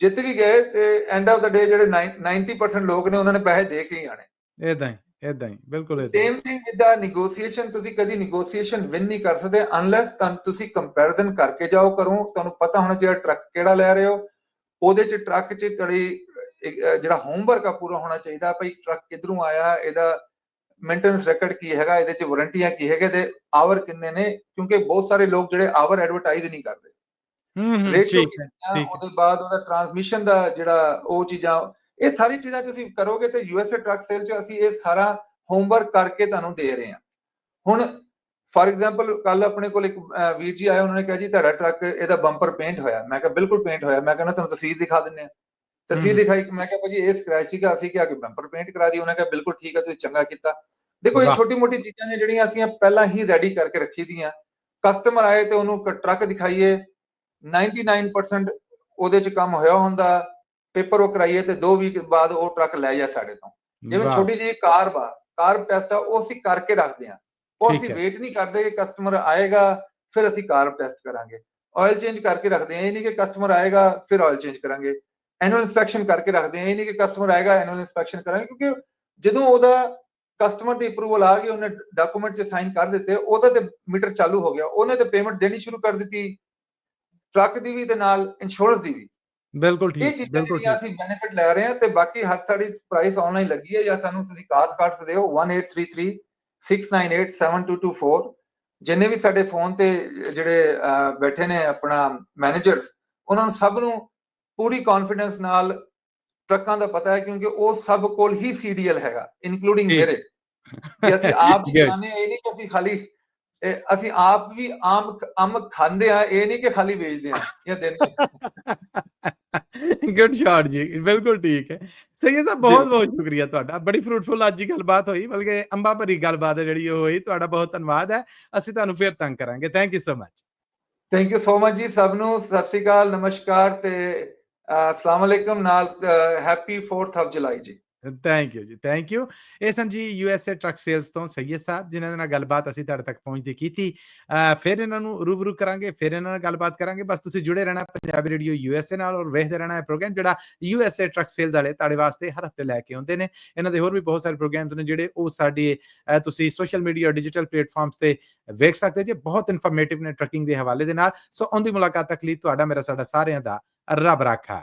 Speaker 2: ਜਿੱਤ ਵੀ ਗਏ ਤੇ ਐਂਡ ਆਫ ਦਾ ਡੇ ਜਿਹੜੇ 90% ਲੋਕ ਨੇ ਉਹਨਾਂ ਨੇ ਪੈਸੇ ਦੇ ਕੇ ਹੀ ਆਣੇ
Speaker 1: ਏਦਾਂ ਹੀ ਹੀ ਬਿਲਕੁਲ ਹੀ।
Speaker 2: Same thing with the negotiation ਤੁਸੀਂ ਕਦੀ ਨੈਗੋਸੀਏਸ਼ਨ ਵਿਨ ਨਹੀਂ ਕਰ ਸਕਦੇ ਅਨਲੈਸ ਤੁਸੀਂ ਕੰਪੈਰੀਜ਼ਨ ਕਰਕੇ ਜਾਓ ਕਰੋ ਤੁਹਾਨੂੰ ਪਤਾ ਹੋਣਾ ਚਾਹੀਦਾ ਟਰੱਕ ਕਿਹੜਾ ਲੈ ਰਹੇ ਹੋ ਉਹਦੇ ਚ ਟਰੱਕ ਚ ਅਹ, ਜਿਹੜਾ ਹੋਮਵਰਕ ਆ ਪੂਰਾ ਹੋਣਾ ਚਾਹੀਦਾ ਭਾਈ ਟਰੱਕ ਕਿੱਧਰੋਂ ਆਇਆ ਇਹਦਾ ਮੇਨਟੇਨੈਂਸ ਰੈਕੋਰਡ ਕੀ ਹੈਗਾ ਇਹਦੇ ਚ ਵਾਰੰਟੀਆਂ ਕੀ ਹੈਗੇ ਤੇ ਆਵਰ ਕਿੰਨੇ ਨੇ ਕਿਉਂਕਿ ਬਹੁਤ ਸਾਰੇ ਲੋਕ ਜਿਹੜੇ ਆਵਰ ਐਡਵਰਟਾਈਜ਼ ਨਹੀਂ ਕਰਦੇ
Speaker 1: ਹੂੰ ਹੈ ਠੀਕ ਹੈ।
Speaker 2: ਉਹਦੇ ਬਾਅਦ ਉਹਦਾ ਟਰਾਂਸਮਿਸ਼ਨ ਦਾ ਜਿਹੜਾ ਉਹ ਚੀਜ਼ਾਂ ਇਹ ਸਾਰੀ ਚੀਜ਼ਾਂ ਤੁਸੀਂ ਕਰੋਗੇ ਤੇ ਯੂਐਸਏ ਟਰੱਕ ਸੇਲ ਚ ਅਸੀਂ ਇਹ ਸਾਰਾ ਹੋਮਵਰਕ ਕਰਕੇ ਤੁਹਾਨੂੰ ਦੇ ਰਹੇ ਹਾਂ ਹੁਣ ਫਾਰ ਐਗਜ਼ਾਮਪਲ ਕੱਲ ਆਪਣੇ ਕੋਲ ਇੱਕ ਵੀਰ ਜੀ ਆਏ ਉਹਨਾਂ ਨੇ ਕਿਹਾ ਜੀ ਤੁਹਾਡਾ ਟਰੱਕ ਇਹਦਾ ਬੰਪਰ ਪੇਂਟ ਹੋਇਆ। ਮੈਂ ਕਿਹਾ ਬਿਲਕੁਲ ਪੇਂਟ ਹੋਇਆ। ਮੈਂ ਕਹਿੰਦਾ ਤੁਹਾਨੂੰ ਤਸਵੀਰ ਦਿਖਾ ਦਿੰਨੇ ਆ ਤਸਵੀਰ। ਦਿਖਾਈ ਮੈਂ ਕਿਹਾ ਭਾਜੀ ਇਹ ਸਕ੍ਰੈਚ ਸੀਗਾ ਅਸੀਂ ਕਿਹਾ ਕਿ ਬੰਪਰ ਪੇਂਟ ਕਰਾ ਦੀ ਉਹਨਾਂ ਕਿਹਾ ਬਿਲਕੁਲ ਠੀਕ ਹੈ ਤੁਸੀਂ ਚੰਗਾ ਕੀਤਾ। ਦੇਖੋ ਇਹ। ਛੋਟੀ ਮੋਟੀ ਚੀਜ਼ਾਂ ਨੇ ਜਿਹੜੀਆਂ ਅਸੀਂ ਪਹਿਲਾਂ ਹੀ ਰੈਡੀ ਕਰਕੇ ਰੱਖੀ ਦੀਆਂ। ਕਸਟਮਰ ਆਏ ਤੇ ਉਹਨੂੰ ਟਰੱਕ ਦਿਖਾਈਏ। 99% ਉਹਦੇ ਚ ਕੰਮ ਹੋਇਆ ਹੁੰਦਾ। ਪੇਪਰ ਉਹ ਕਰਾਈਏ ਤੇ 2 ਵੀਕ ਬਾਅਦ ਉਹ ਟਰੱਕ ਲੈ ਜਾ ਸਾਡੇ ਤੋਂ। ਜਿਵੇਂ ਛੋਟੀ ਜਿਹੀ ਕਾਰ ਵਾ ਕਾਰ ਟੈਸਟ ਆ ਉਹ ਅਸੀਂ ਕਰਕੇ ਰੱਖਦੇ ਆ ਉਹ ਅਸੀਂ
Speaker 1: ਹੈ।
Speaker 2: ਵੇਟ ਨਹੀਂ ਕਰਦੇ ਕਿ ਕਸਟਮਰ ਆਏਗਾ ਫਿਰ ਅਸੀਂ ਕਾਰ ਟੈਸਟ ਕਰਾਂਗੇ। ਆਇਲ ਚੇਂਜ ਕਰਕੇ ਰੱਖਦੇ ਆ ਇਹ ਨਹੀਂ ਕਿ ਕਸਟਮਰ ਆਏਗਾ ਫਿਰ ਆਇਲ ਚੇਂਜ ਕਰਾਂਗੇ। ਐਨੂਅਲ ਇਨਸਪੈਕਸ਼ਨ ਕਰਕੇ ਰੱਖਦੇ ਆ ਇਹ ਨਹੀਂ ਕਿ ਕਸਟਮਰ ਆਏਗਾ ਐਨੂਅਲ ਇਨਸਪੈਕਸ਼ਨ ਕਰਾਂਗੇ ਕਿਉਂਕਿ ਜਦੋਂ ਉਹਦਾ ਕਸਟਮਰ ਦੀ ਅਪਰੂਵਲ ਆ ਗਈ ਉਹਨੇ ਡਾਕੂਮੈਂਟ 'ਚ ਸਾਈਨ ਕਰ ਦਿੱਤੇ ਉਹਦਾ ਤੇ ਮੀਟਰ ਚਾਲੂ ਹੋ ਗਿਆ। ਉਹਨੇ ਤੇ ਪੇਮੈਂਟ ਦੇਣੀ ਸ਼ੁਰੂ ਕਰ ਦਿੱਤੀ ਟਰੱਕ ਦੀ ਵੀ ਤੇ ਨਾਲ ਇੰਸ਼ੋਰੈਂਸ ਦੀ ਵੀ।
Speaker 1: ਬਿਲਕੁਲ
Speaker 2: ਇਹ
Speaker 1: ਠੀਕ
Speaker 2: ਚੀਜ਼ਾਂ
Speaker 1: ਬਿਲਕੁਲ ਠੀਕ।
Speaker 2: ਅਸੀਂ ਬੈਨੀਫਿਟ ਲੈ ਰਹੇ ਹਾਂ ਤੇ ਬਾਕੀ ਹਰ ਸਾਡੀ ਪ੍ਰਾਈਸ ਆਨਲਾਈਨ ਲੱਗੀ ਹੈ ਜਾਂ ਸਾਨੂੰ ਤੁਸੀਂ ਕਾਰਡ ਕੱਢ ਸਕਦੇ ਹੋ 1833 698 7224 ਜਿੰਨੇ ਵੀ ਸਾਡੇ ਫੋਨ ਤੇ ਜਿਹੜੇ ਬੈਠੇ ਨੇ ਆਪਣਾ ਮੈਨੇਜਰਸ ਉਹਨਾਂ ਨੂੰ ਸਭ ਨੂੰ ਪੂਰੀ ਕੌਨਫੀਡੈਂਸ ਨਾਲ ਟਰੱਕਾਂ ਦਾ ਪਤਾ ਹੈ ਕਿਉਂਕਿ ਉਹ ਸਭ ਕੋਲ ਹੀ ਸੀਡੀਐਲ ਹੈਗਾ ਇਨਕਲੂਡਿੰਗ। ਮੇਰੇ ਕਿ ਅਸੀਂ ਆਪ. [laughs] ਖਾਣੇ ਇਹ ਨਹੀਂ ਕਿ ਅਸੀਂ ਖਾਲੀ ਅਸੀਂ ਆਪ ਵੀ ਆਮ ਅੰਬ ਖਾਂਦੇ ਆ ਇਹ ਨਹੀਂ ਕਿ ਖਾਲੀ ਵੇਚਦੇ ਆ ਜਾਂ ਦਿੰਦੇ।
Speaker 1: ਗੁੱਡ ਸ਼ਾਟ ਜੀ ਬਿਲਕੁਲ ਠੀਕ ਹੈ। ਸਹੀ ਸਾਹਿਬ ਬਹੁਤ ਬਹੁਤ ਸ਼ੁਕਰੀਆ ਤੁਹਾਡਾ। ਬੜੀ ਫਰੂਟਫੁਲ ਅੱਜ ਦੀ ਗੱਲਬਾਤ ਹੋਈ ਬਲਕਿ ਅੰਬਾ ਭਰੀ ਗੱਲਬਾਤ ਹੈ ਜਿਹੜੀ ਉਹ ਹੋਈ ਤੁਹਾਡਾ ਬਹੁਤ ਧੰਨਵਾਦ ਹੈ। ਅਸੀਂ ਤੁਹਾਨੂੰ ਫਿਰ ਤੰਗ ਕਰਾਂਗੇ। Thank you so much
Speaker 2: thank you so much ਜੀ ਸਭ ਨੂੰ। ਸਤਿ ਸ਼੍ਰੀ ਅਕਾਲ ਨਮਸਕਾਰ ਤੇ ਅਸਲਾਮ ਅਲੈਕਮ। ਨਾਲ ਹੈਪੀ 4th ਆਫ ਜੁਲਾਈ ਜੀ।
Speaker 1: ਥੈਂਕ ਯੂ ਜੀ ਥੈਂਕ ਯੂ ਇਹ ਸਨ ਜੀ ਯੂਐਸਏ ਟਰੱਕ ਸੇਲਸ ਤੋਂ ਸੈਯਦ ਸਾਹਿਬ, ਜਿਨ੍ਹਾਂ ਦੇ ਨਾਲ ਗੱਲਬਾਤ ਅਸੀਂ ਤੁਹਾਡੇ ਤੱਕ ਪਹੁੰਚਦੀ ਕੀਤੀ। ਫਿਰ ਇਹਨਾਂ ਨੂੰ ਰੂਬਰੂ ਕਰਾਂਗੇ, ਫਿਰ ਇਹਨਾਂ ਨਾਲ ਗੱਲਬਾਤ ਕਰਾਂਗੇ। ਬਸ ਤੁਸੀਂ ਜੁੜੇ ਰਹਿਣਾ ਪੰਜਾਬੀ ਰੇਡੀਓ ਯੂਐਸਏ ਨਾਲ ਔਰ ਵੇਖਦੇ ਰਹਿਣਾ ਇਹ ਪ੍ਰੋਗਰਾਮ, ਜਿਹੜਾ ਯੂਐਸਏ ਟਰੱਕ ਸੇਲਸ ਵਾਲੇ ਤੁਹਾਡੇ ਵਾਸਤੇ ਹਰ ਹਫ਼ਤੇ ਲੈ ਕੇ ਆਉਂਦੇ ਨੇ। ਇਹਨਾਂ ਦੇ ਹੋਰ ਵੀ ਬਹੁਤ ਸਾਰੇ ਪ੍ਰੋਗਰਾਮਸ ਨੇ ਜਿਹੜੇ ਉਹ ਸਾਡੇ ਤੁਸੀਂ ਸੋਸ਼ਲ ਮੀਡੀਆ ਡਿਜੀਟਲ ਪਲੇਟਫਾਰਮਸ ਤੇ ਵੇਖ ਸਕਦੇ ਜੇ। ਬਹੁਤ ਇਨਫੋਰਮੇਟਿਵ ਨੇ ਟਰੱਕਿੰਗ ਦੇ ਹਵਾਲੇ ਦੇ ਨਾਲ। ਸੋ ਉਹਦੀ ਮੁਲਾਕਾਤ ਤੱਕ ਲਈ ਤੁਹਾਡਾ, ਮੇਰਾ, ਸਾਡਾ ਸਾਰਿਆਂ ਦਾ ਰੱਬ ਰਾਖਾ।